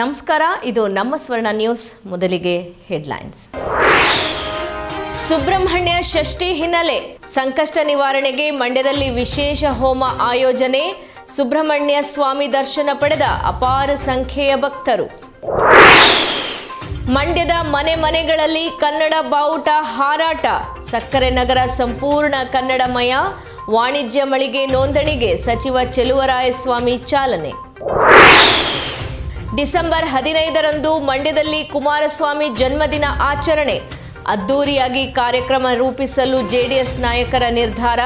ನಮಸ್ಕಾರ, ಇದು ನಮ್ಮ ಸ್ವರ್ಣ ನ್ಯೂಸ್, ಮೊದಲಿಗೆ ಹೆಡ್ಲೈನ್ಸ್. ಸುಬ್ರಹ್ಮಣ್ಯ ಷಷ್ಠಿ ಹಿನ್ನೆಲೆ, ಸಂಕಷ್ಟ ನಿವಾರಣೆಗೆ ಮಂಡ್ಯದಲ್ಲಿ ವಿಶೇಷ ಹೋಮ ಆಯೋಜನೆ, ಸುಬ್ರಹ್ಮಣ್ಯ ಸ್ವಾಮಿ ದರ್ಶನ ಪಡೆದ ಅಪಾರ ಸಂಖ್ಯೆಯ ಭಕ್ತರು. ಮಂಡ್ಯದ ಮನೆ ಮನೆಗಳಲ್ಲಿ ಕನ್ನಡ ಬಾವುಟ ಹಾರಾಟ, ಸಕ್ಕರೆ ನಗರ ಸಂಪೂರ್ಣ ಕನ್ನಡಮಯ, ವಾಣಿಜ್ಯ ಮಳಿಗೆ ನೋಂದಣಿಗೆ ಸಚಿವ ಚೆಲುವರಾಯಸ್ವಾಮಿ ಚಾಲನೆ. ಡಿಸೆಂಬರ್ ಹದಿನೈದರಂದು ಮಂಡ್ಯದಲ್ಲಿ ಕುಮಾರಸ್ವಾಮಿ ಜನ್ಮದಿನ ಆಚರಣೆ. ಅದ್ದೂರಿಯಾಗಿ ಕಾರ್ಯಕ್ರಮ ರೂಪಿಸಲು ಜೆಡಿಎಸ್ ನಾಯಕರ ನಿರ್ಧಾರ,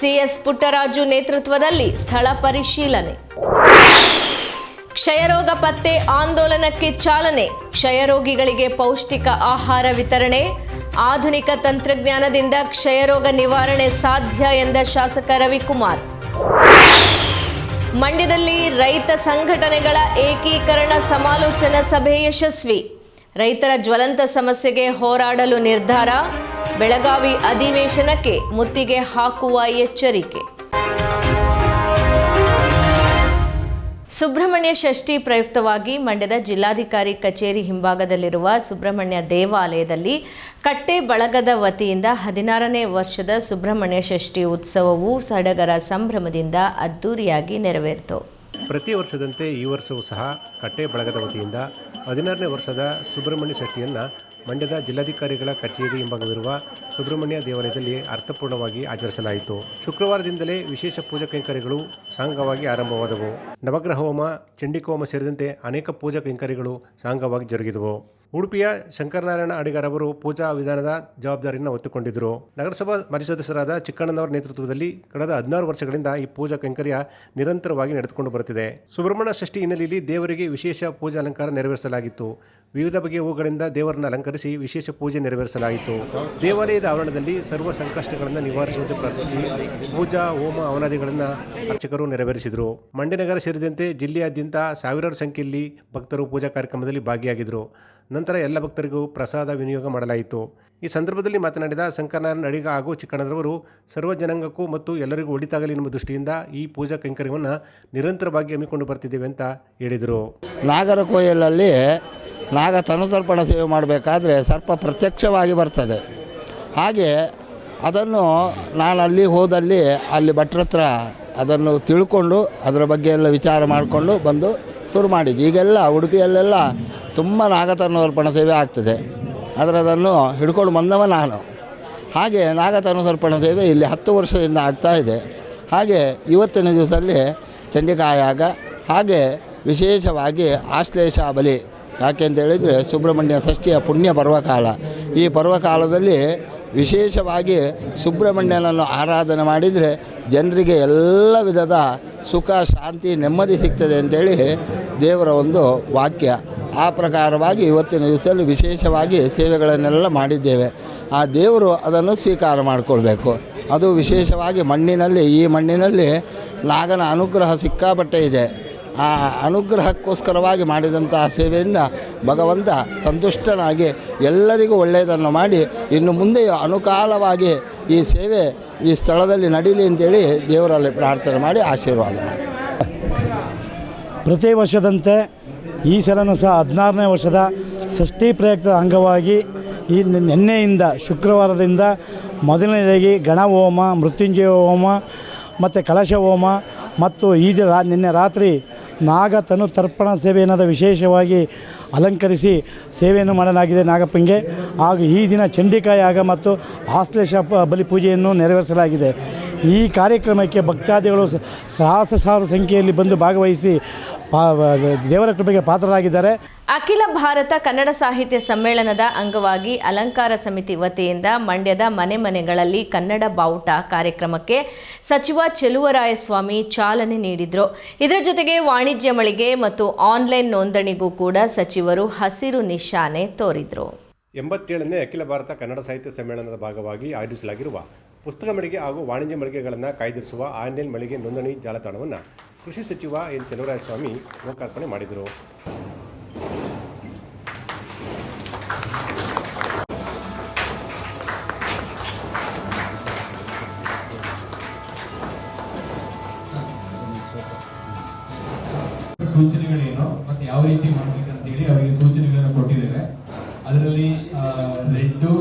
ಸಿಎಸ್ ಪುಟ್ಟರಾಜು ನೇತೃತ್ವದಲ್ಲಿ ಸ್ಥಳ ಪರಿಶೀಲನೆ. ಕ್ಷಯರೋಗ ಪತ್ತೆ ಆಂದೋಲನಕ್ಕೆ ಚಾಲನೆ, ಕ್ಷಯರೋಗಿಗಳಿಗೆ ಪೌಷ್ಟಿಕ ಆಹಾರ ವಿತರಣೆ. ಆಧುನಿಕ ತಂತ್ರಜ್ಞಾನದಿಂದ ಕ್ಷಯರೋಗ ನಿವಾರಣೆ ಸಾಧ್ಯ ಎಂದ ಶಾಸಕ ರವಿಕುಮಾರ್. ಮಂಡ್ಯದಲ್ಲಿ ರೈತ ಸಂಘಟನೆಗಳ ಏಕೀಕರಣ ಸಮಾಲೋಚನಾ ಸಭೆ ಯಶಸ್ವಿ. ರೈತರ ಜ್ವಲಂತ ಸಮಸ್ಯೆಗೆ ಹೋರಾಡಲು ನಿರ್ಧಾರ. ಬೆಳಗಾವಿ ಅಧಿವೇಶನಕ್ಕೆ ಮುತ್ತಿಗೆ ಹಾಕುವ ಎಚ್ಚರಿಕೆ. ಸುಬ್ರಹ್ಮಣ್ಯ ಷಷ್ಠಿ ಪ್ರಯುಕ್ತವಾಗಿ ಮಂಡ್ಯದ ಜಿಲ್ಲಾಧಿಕಾರಿ ಕಚೇರಿ ಹಿಂಭಾಗದಲ್ಲಿರುವ ಸುಬ್ರಹ್ಮಣ್ಯ ದೇವಾಲಯದಲ್ಲಿ ಕಟ್ಟೆ ಬಳಗದ ವತಿಯಿಂದ ಹದಿನಾರನೇ ವರ್ಷದ ಸುಬ್ರಹ್ಮಣ್ಯ ಷಷ್ಠಿ ಉತ್ಸವವು ಸಡಗರ ಸಂಭ್ರಮದಿಂದ ಅದ್ದೂರಿಯಾಗಿ ನೆರವೇರಿತು. ಪ್ರತಿ ವರ್ಷದಂತೆ ಈ ವರ್ಷವೂ ಸಹ ಕಟ್ಟೆ ಬಳಗದ ವತಿಯಿಂದ ಹದಿನಾರನೇ ವರ್ಷದ ಸುಬ್ರಹ್ಮಣ್ಯ ಷಷ್ಠಿಯನ್ನು ಮಂಡ್ಯದ ಜಿಲ್ಲಾಧಿಕಾರಿಗಳ ಕಚೇರಿ ಹಿಂಭಾಗವಿರುವ ಸುಬ್ರಹ್ಮಣ್ಯ ದೇವಾಲಯದಲ್ಲಿ ಅರ್ಥಪೂರ್ಣವಾಗಿ ಆಚರಿಸಲಾಯಿತು. ಶುಕ್ರವಾರದಿಂದಲೇ ವಿಶೇಷ ಪೂಜಾ ಕೈಂಕರ್ಯಗಳು ಸಾಂಗವಾಗಿ ಆರಂಭವಾದವು. ನವಗ್ರಹ ಹೋಮ ಚಂಡಿಕೋಮ ಸೇರಿದಂತೆ ಅನೇಕ ಪೂಜಾ ಕೈಂಕರ್ಯಗಳು ಸಾಂಗವಾಗಿ ಜರುಗಿದವು. ಉಡುಪಿಯ ಶಂಕರನಾರಾಯಣ ಅಡಿಗರ್ ಅವರು ಪೂಜಾ ವಿಧಾನದ ಜವಾಬ್ದಾರಿಯನ್ನು ಹೊತ್ತುಕೊಂಡಿದ್ದರು. ನಗರಸಭಾ ಮಾಜಿ ಸದಸ್ಯರಾದ ಚಿಕ್ಕಣ್ಣನವರ ನೇತೃತ್ವದಲ್ಲಿ ಕಳೆದ ಹದಿನಾರು ವರ್ಷಗಳಿಂದ ಈ ಪೂಜಾ ಕೈಂಕರ್ಯ ನಿರಂತರವಾಗಿ ನಡೆದುಕೊಂಡು ಬರುತ್ತಿದೆ. ಸುಬ್ರಹ್ಮಣ್ಯ ಷಷ್ಠಿ ಹಿನ್ನೆಲೆಯಲ್ಲಿ ದೇವರಿಗೆ ವಿಶೇಷ ಪೂಜಾ ಅಲಂಕಾರ ನೆರವೇರಿಸಲಾಗಿತ್ತು. ವಿವಿಧ ಬಗೆಯ ಹೂಗಳಿಂದ ದೇವರನ್ನು ಅಲಂಕರಿಸಿ ವಿಶೇಷ ಪೂಜೆ ನೆರವೇರಿಸಲಾಯಿತು. ದೇವಾಲಯದ ಆವರಣದಲ್ಲಿ ಸರ್ವ ಸಂಕಷ್ಟಗಳನ್ನು ನಿವಾರಿಸುವಂತೆ ಪ್ರಾರ್ಥಿಸಿ ಪೂಜಾ, ಹೋಮ, ಅವನಾದಿಗಳನ್ನು ಅರ್ಚಕರು ನೆರವೇರಿಸಿದರು. ಮಂಡ್ಯನಗರ ಸೇರಿದಂತೆ ಜಿಲ್ಲೆಯಾದ್ಯಂತ ಸಾವಿರಾರು ಸಂಖ್ಯೆಯಲ್ಲಿ ಭಕ್ತರು ಪೂಜಾ ಕಾರ್ಯಕ್ರಮದಲ್ಲಿ ಭಾಗಿಯಾಗಿದ್ದರು. ನಂತರ ಎಲ್ಲ ಭಕ್ತರಿಗೂ ಪ್ರಸಾದ ವಿನಿಯೋಗ ಮಾಡಲಾಯಿತು. ಈ ಸಂದರ್ಭದಲ್ಲಿ ಮಾತನಾಡಿದ ಶಂಕರನಾರಾಯಣ ಅಡಿಗ ಹಾಗೂ ಚಿಕ್ಕಣ್ಣದವರು ಸರ್ವ ಜನಾಂಗಕ್ಕೂ ಮತ್ತು ಎಲ್ಲರಿಗೂ ಒಳಿತಾಗಲಿ ಎನ್ನುವ ದೃಷ್ಟಿಯಿಂದ ಈ ಪೂಜಾ ಕೈಂಕರ್ಯವನ್ನು ನಿರಂತರವಾಗಿ ಹಮ್ಮಿಕೊಂಡು ಬರ್ತಿದ್ದೇವೆ ಅಂತ ಹೇಳಿದರು. ನಾಗರಕೋಯಿಲಲ್ಲಿ ನಾಗ ತನುತರ್ಪಣ ಸೇವೆ ಮಾಡಬೇಕಾದ್ರೆ ಸರ್ಪ ಪ್ರತ್ಯಕ್ಷವಾಗಿ ಬರ್ತದೆ. ಹಾಗೆ ಅದನ್ನು ನಾನು ಅಲ್ಲಿ ಹೋದಲ್ಲಿ ಅಲ್ಲಿ ಭಟ್ರ ಹತ್ರ ಅದನ್ನು ತಿಳ್ಕೊಂಡು ಅದರ ಬಗ್ಗೆ ಎಲ್ಲ ವಿಚಾರ ಮಾಡಿಕೊಂಡು ಬಂದು ಶುರು ಮಾಡಿದ್ದು. ಈಗೆಲ್ಲ ಉಡುಪಿಯಲ್ಲೆಲ್ಲ ತುಂಬ ನಾಗತನುತರ್ಪಣ ಸೇವೆ ಆಗ್ತದೆ. ಆದರೆ ಅದನ್ನು ಹಿಡ್ಕೊಂಡು ಬಂದವ ನಾನು. ಹಾಗೆ ನಾಗತನುತರ್ಪಣ ಸೇವೆ ಇಲ್ಲಿ ಹತ್ತು ವರ್ಷದಿಂದ ಆಗ್ತಾ ಇದೆ. ಹಾಗೆ ಇವತ್ತಿನ ದಿವಸದಲ್ಲಿ ಚಂಡಿಕಾಯಾಗ ಹಾಗೆ ವಿಶೇಷವಾಗಿ ಆಶ್ಲೇಷ ಬಲಿ ಯಾಕೆಂತ ಹೇಳಿದರೆ ಸುಬ್ರಹ್ಮಣ್ಯ ಷಷ್ಠಿಯ ಪುಣ್ಯ ಪರ್ವಕಾಲ. ಈ ಪರ್ವಕಾಲದಲ್ಲಿ ವಿಶೇಷವಾಗಿ ಸುಬ್ರಹ್ಮಣ್ಯನನ್ನು ಆರಾಧನೆ ಮಾಡಿದರೆ ಜನರಿಗೆ ಎಲ್ಲ ವಿಧದ ಸುಖ, ಶಾಂತಿ, ನೆಮ್ಮದಿ ಸಿಗ್ತದೆ ಅಂತೇಳಿ ದೇವರ ಒಂದು ವಾಕ್ಯ. ಆ ಪ್ರಕಾರವಾಗಿ ಇವತ್ತಿನ ದಿವಸದಲ್ಲಿ ವಿಶೇಷವಾಗಿ ಸೇವೆಗಳನ್ನೆಲ್ಲ ಮಾಡಿದ್ದೇವೆ. ಆ ದೇವರು ಅದನ್ನು ಸ್ವೀಕಾರ ಮಾಡಿಕೊಳ್ಬೇಕು. ಅದು ವಿಶೇಷವಾಗಿ ಮಣ್ಣಿನಲ್ಲಿ, ಈ ಮಣ್ಣಿನಲ್ಲಿ ನಾಗನ ಅನುಗ್ರಹ ಸಿಕ್ಕಾಪಟ್ಟೆ ಇದೆ. ಆ ಅನುಗ್ರಹಕ್ಕೋಸ್ಕರವಾಗಿ ಮಾಡಿದಂತಹ ಸೇವೆಯಿಂದ ಭಗವಂತ ಸಂತುಷ್ಟನಾಗಿ ಎಲ್ಲರಿಗೂ ಒಳ್ಳೆಯದನ್ನು ಮಾಡಿ ಇನ್ನು ಮುಂದೆಯೂ ಅನುಕಾಲವಾಗಿ ಈ ಸೇವೆ ಈ ಸ್ಥಳದಲ್ಲಿ ನಡೀಲಿ ಅಂತೇಳಿ ದೇವರಲ್ಲಿ ಪ್ರಾರ್ಥನೆ ಮಾಡಿ ಆಶೀರ್ವಾದ ಮಾಡಿ. ಪ್ರತಿ ವರ್ಷದಂತೆ ಈ ಸಲನೂ ಸಹ ಹದಿನಾರನೇ ವರ್ಷದ ಷಷ್ಠಿ ಪ್ರಯುಕ್ತದ ಅಂಗವಾಗಿ ಈ ನಿನ್ನೆಯಿಂದ ಶುಕ್ರವಾರದಿಂದ ಮೊದಲನೇದಾಗಿ ಗಣ ಹೋಮ, ಮೃತ್ಯುಂಜಯ ಹೋಮ ಮತ್ತು ಕಳಶ ಹೋಮ ಮತ್ತು ಈ ದಿನ ನಿನ್ನೆ ರಾತ್ರಿ ನಾಗ ತನು ತರ್ಪಣ ಸೇವೆ ಅನ್ನೋದು ವಿಶೇಷವಾಗಿ ಅಲಂಕರಿಸಿ ಸೇವೆಯನ್ನು ಮಾಡಲಾಗಿದೆ ನಾಗಪ್ಪಂಗೆ ಹಾಗೂ ಈ ದಿನ ಚಂಡಿಕಾ ಯಾಗ ಮತ್ತು ಆಶ್ಲೇಷ ಬಲಿ ಪೂಜೆಯನ್ನು ನೆರವೇರಿಸಲಾಗಿದೆ. ಈ ಕಾರ್ಯಕ್ರಮಕ್ಕೆ ಭಕ್ತಾದಿಗಳು ಸಹಸ ಸಹಸ್ರಾರು ಸಂಖ್ಯೆಯಲ್ಲಿ ಬಂದು ಭಾಗವಹಿಸಿ ದೇವರ ಕೃಪೆಗೆ ಪಾತ್ರರಾಗಿದ್ದಾರೆ. ಅಖಿಲ ಭಾರತ ಕನ್ನಡ ಸಾಹಿತ್ಯ ಸಮ್ಮೇಳನದ ಅಂಗವಾಗಿ ಅಲಂಕಾರ ಸಮಿತಿ ವತಿಯಿಂದ ಮಂಡ್ಯದ ಮನೆ ಮನೆಗಳಲ್ಲಿ ಕನ್ನಡ ಬಾವುಟ ಕಾರ್ಯಕ್ರಮಕ್ಕೆ ಸಚಿವ ಚೆಲುವರಾಯಸ್ವಾಮಿ ಚಾಲನೆ ನೀಡಿದರು. ಇದರ ಜೊತೆಗೆ ವಾಣಿಜ್ಯ ಮಳಿಗೆ ಮತ್ತು ಆನ್ಲೈನ್ ನೋಂದಣಿಗೂ ಕೂಡ ಸಚಿವರು ಹಸಿರು ನಿಶಾನೆ ತೋರಿದರು. ಎಂಬತ್ತೇಳನೇ ಅಖಿಲ ಭಾರತ ಕನ್ನಡ ಸಾಹಿತ್ಯ ಸಮ್ಮೇಳನದ ಭಾಗವಾಗಿ ಆಯೋಜಿಸಲಾಗಿರುವ ಪುಸ್ತಕ ಮಳಿಗೆ ಹಾಗೂ ವಾಣಿಜ್ಯ ಮಳಿಗೆಗಳನ್ನು ಕಾಯ್ದಿರಿಸುವ ಆನ್ಲೈನ್ ಮಳಿಗೆ ನೋಂದಣಿ ಜಾಲತಾಣವನ್ನು ಕೃಷಿ ಸಚಿವ ಎನ್ ಚಲುವರಾಯಸ್ವಾಮಿ ಲೋಕಾರ್ಪಣೆ ಮಾಡಿದರು. ಸೂಚನೆಗಳೇನು ಮತ್ತೆ ಯಾವ ರೀತಿ ಮಾಡ್ಬೇಕಂತ ಹೇಳಿ ಅವರಿಗೆ ಸೂಚನೆಗಳನ್ನು ಕೊಟ್ಟಿದ್ದೇವೆ. ಅದರಲ್ಲಿ ರೆಡ್ ಯೆಲ್ಲೋ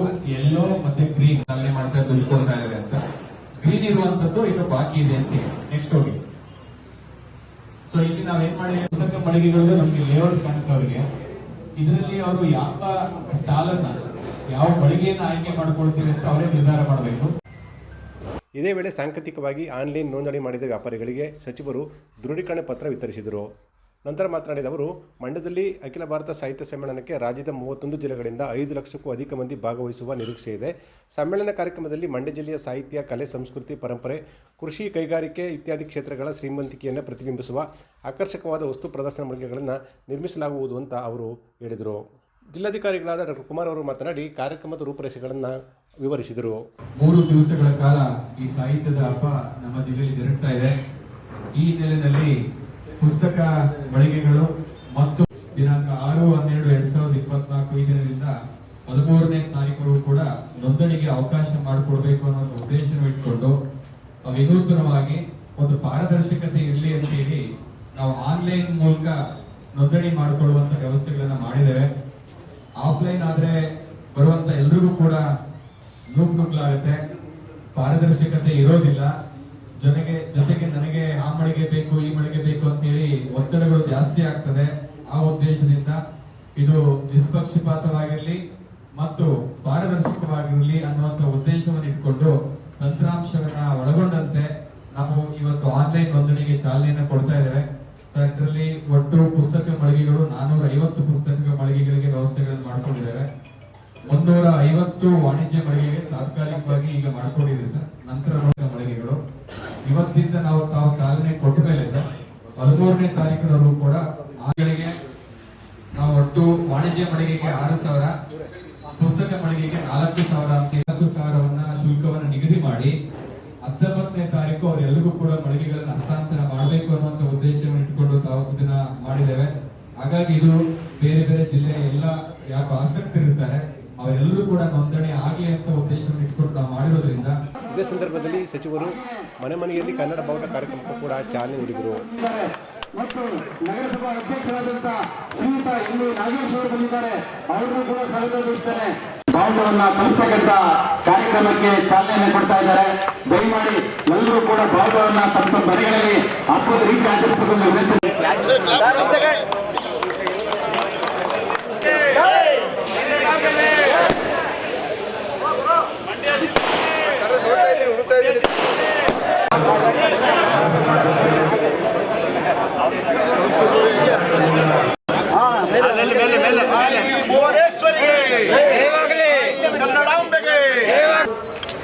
ಮತ್ತೆ ಗ್ರೀನ್ ಚಾಲನೆ ಮಾಡ್ತಾ ದುಡ್ಡು ಕೊಡ್ತಾ ಇದ್ದಾರೆ ಅಂತ. ಗ್ರೀನ್ ಇರುವಂತದ್ದು ಇನ್ನು ಬಾಕಿ ಇದೆ ಅಂತ ನೆಕ್ಸ್ಟ್ ಹೋಗಿ ಸೊ ಇಲ್ಲಿ ನಾವೇನ್ ಮಾಡಿ ಪುಸ್ತಕ ಮಳಿಗೆಗಳು ನಮ್ಗೆ ಲೇಔಟ್ ಕಾಣುತ್ತೆ ಅವರಿಗೆ. ಇದರಲ್ಲಿ ಅವರು ಯಾವ ಸ್ಟಾಲ್ ಅನ್ನ ಯಾವ ಮಳಿಗೆಯನ್ನ ಆಯ್ಕೆ ಮಾಡ್ಕೊಳ್ತೀವಿ ಅಂತ ಅವರೇ ನಿರ್ಧಾರ ಮಾಡಬೇಕು. ಇದೇ ವೇಳೆ ಸಾಂಕೇತಿಕವಾಗಿ ಆನ್ಲೈನ್ ನೋಂದಣಿ ಮಾಡಿದ ವ್ಯಾಪಾರಿಗಳಿಗೆ ಸಚಿವರು ದೃಢೀಕರಣ ಪತ್ರ ವಿತರಿಸಿದರು. ನಂತರ ಮಾತನಾಡಿದ ಅವರು, ಮಂಡ್ಯದಲ್ಲಿ ಅಖಿಲ ಭಾರತ ಸಾಹಿತ್ಯ ಸಮ್ಮೇಳನಕ್ಕೆ ರಾಜ್ಯದ ಮೂವತ್ತೊಂದು ಜಿಲ್ಲೆಗಳಿಂದ ಐದು ಲಕ್ಷಕ್ಕೂ ಅಧಿಕ ಮಂದಿ ಭಾಗವಹಿಸುವ ನಿರೀಕ್ಷೆ ಇದೆ. ಸಮ್ಮೇಳನ ಕಾರ್ಯಕ್ರಮದಲ್ಲಿ ಮಂಡ್ಯ ಜಿಲ್ಲೆಯ ಸಾಹಿತ್ಯ, ಕಲೆ, ಸಂಸ್ಕೃತಿ, ಪರಂಪರೆ, ಕೃಷಿ, ಕೈಗಾರಿಕೆ ಇತ್ಯಾದಿ ಕ್ಷೇತ್ರಗಳ ಶ್ರೀಮಂತಿಕೆಯನ್ನು ಪ್ರತಿಬಿಂಬಿಸುವ ಆಕರ್ಷಕವಾದ ವಸ್ತು ಪ್ರದರ್ಶನ ಮಳಿಗೆಗಳನ್ನು ನಿರ್ಮಿಸಲಾಗುವುದು ಅಂತ ಅವರು ಹೇಳಿದರು. ಜಿಲ್ಲಾಧಿಕಾರಿಗಳಾದ ಡಾಕ್ಟರ್ ಕುಮಾರ್ ಅವರು ಮಾತನಾಡಿ, ಕಾರ್ಯಕ್ರಮದ ರೂಪರೇಷೆಗಳನ್ನು ವಿವರಿಸಿದರು. ಮೂರು ದಿವಸಗಳ ಕಾಲ ಈ ಸಾಹಿತ್ಯದ ಹಬ್ಬ ನಮ್ಮ ಜಿಲ್ಲೆಯಲ್ಲಿ ಜರುಗ್ತಾ ಇದೆ. ಈ ಹಿನ್ನೆಲೆಯಲ್ಲಿ ಪುಸ್ತಕ ಮಳಿಗೆಗಳು ಮತ್ತು ದಿನಾಂಕ ಆರು ಹನ್ನೆರಡು ಎರಡ್ ಸಾವಿರದ ಇಪ್ಪತ್ನಾಲ್ಕು ಈ ದಿನದಿಂದ ಹದಿಮೂರನೇ ತಾರೀಕು ಕೂಡ ನೋಂದಣಿಗೆ ಅವಕಾಶ ಮಾಡಿಕೊಡ್ಬೇಕು ಅನ್ನೋ ಒಂದು ಉದ್ದೇಶವನ್ನು ಇಟ್ಕೊಂಡು ವಿನೂತನವಾಗಿ ಒಂದು ಪಾರದರ್ಶಕತೆ ಇರಲಿ ಅಂತ ಹೇಳಿ ನಾವು ಆನ್ಲೈನ್ ಮೂಲಕ ನೋಂದಣಿ ಮಾಡಿಕೊಳ್ಳುವಂತ ವ್ಯವಸ್ಥೆಗಳನ್ನ ಮಾಡಿದ್ದೇವೆ. ಆಫ್ಲೈನ್ ಆದ್ರೆ ಬರುವಂತ ಎಲ್ರಿಗೂ ಕೂಡ ನೂಕ್ ನುಗ್ಲಾಗುತ್ತೆ ಪಾರದರ್ಶಕತೆ ಇರೋದಿಲ್ಲ. ಜೊತೆಗೆ ಜೊತೆಗೆ ನನಗೆ ಆ ಮಳಿಗೆ ಬೇಕು, ಈ ಮಳಿಗೆ ಬೇಕು ಅಂತ ಹೇಳಿ ಒತ್ತಡಗಳು ಜಾಸ್ತಿ ಆಗ್ತದೆ ಆ ಉದ್ದೇಶದಿಂದ ಇದು ನಿಷ್ಪಕ್ಷಪಾತವಾಗಿರಲಿ ಮತ್ತು ಪಾರದರ್ಶಕವಾಗಿರಲಿ ಅನ್ನುವಂತ ಉದ್ದೇಶವನ್ನು ಇಟ್ಕೊಂಡು ತಂತ್ರಾಂಶವನ್ನ ಒಳಗೊಂಡಂತೆ ನಾವು ಇವತ್ತು ಆನ್ಲೈನ್ ನೋಂದಣಿಗೆ ಚಾಲನೆಯನ್ನು ಕೊಡ್ತಾ ಇದ್ದೇವೆ. ಇದರಲ್ಲಿ ಒಟ್ಟು ಪುಸ್ತಕ ಮಳಿಗೆಗಳು ನಾನೂರ ಐವತ್ತು ಪುಸ್ತಕ ಮಳಿಗೆಗಳಿಗೆ ವ್ಯವಸ್ಥೆಗಳನ್ನು ಮಾಡಿಕೊಂಡಿದ್ದೇವೆ. ಮುನ್ನೂರ ಐವತ್ತು ವಾಣಿಜ್ಯ ಮಳಿಗೆಗೆ ತಾತ್ಕಾಲಿಕವಾಗಿ ಈಗ ಮಾಡ್ಕೊಂಡಿದ್ದೀವಿ ಸರ್. ನಂತರ ಮಳಿಗೆಗಳು. ಇವತ್ತಿಂದ ನಾವು ತಾವು ಚಾಲನೆ ಕೊಟ್ಟ ಮೇಲೆ ಸರ್ ಹದಿಮೂರನೇ ತಾರೀಕಿನವರೆಗೂ ಕೂಡ ಆಗಳಿಗೆ ನಾವು ಒಟ್ಟು ವಾಣಿಜ್ಯ ಮಳಿಗೆಗೆ ಆರು ಸಾವಿರ, ಪುಸ್ತಕ ಮಳಿಗೆಗೆ ನಾಲ್ಕು ಸಾವಿರ ಅಂತ ಹತ್ತು ಸಾವಿರವನ್ನ ಶುಲ್ಕವನ್ನು ನಿಗದಿ ಮಾಡಿ ಹತ್ತೊಂಬತ್ತನೇ ತಾರೀಕು ಅವರೆಲ್ಲರಿಗೂ ಕೂಡ ಮಳಿಗೆಗಳನ್ನ ಹಸ್ತಾಂತರ ಮಾಡಬೇಕು ಅನ್ನುವಂತ ಉದ್ದೇಶವನ್ನು ಇಟ್ಕೊಂಡು ತಾವು ಇದನ್ನ ಮಾಡಿದ್ದೇವೆ. ಹಾಗಾಗಿ ಇದು ಬೇರೆ ಬೇರೆ ಜಿಲ್ಲೆಯ ಎಲ್ಲ ಆಸಕ್ತಿ ಇರುತ್ತಾರೆ ಅವರೆಲ್ಲರೂ ಕೂಡ ನೋಂದಣಿ ಆಗ್ಲಿ ಅಂತ ಉದ್ದೇಶವನ್ನು ಇಟ್ಕೊಂಡು ನಾವು ಮಾಡಿರೋದ್ರಿಂದ ಇದೇ ಸಂದರ್ಭದಲ್ಲಿ ಸಚಿವರು ಮನೆ ಮನೆಯಲ್ಲಿ ಕನ್ನಡ ಬಾವುಟ ಕಾರ್ಯಕ್ರಮಕ್ಕೂ ಕೂಡ ಚಾಲನೆ ನೀಡಿದರು. ಮತ್ತು ನಗರಸಭಾ ಅಧ್ಯಕ್ಷರಾದಂತ ಶ್ರೀಯುತ ಇಲ್ಲಿ ನಾಗೇಶ್ ಅವರು ಬಂದಿದ್ದಾರೆ ಅವರನ್ನು ಕೂಡ ಸ್ವಾಗತಿಸ್ತೇನೆ ಬಾವುಟವನ್ನ ತಲುಪತಕ್ಕಂತ ಕಾರ್ಯಕ್ರಮಕ್ಕೆ ಚಾಲನೆಯನ್ನು ಕೊಡ್ತಾ ಇದ್ದಾರೆ. ದಯಮಾಡಿ ಎಲ್ಲರೂ ಕೂಡ ಬಾವುಟವನ್ನ ತಮ್ಮ ತಮ್ಮ ಮನೆಗಳಲ್ಲಿ ಹಬ್ಬದ ರೀತಿ ಆಚರಿಸಬೇಕು ವಿನಂತಿ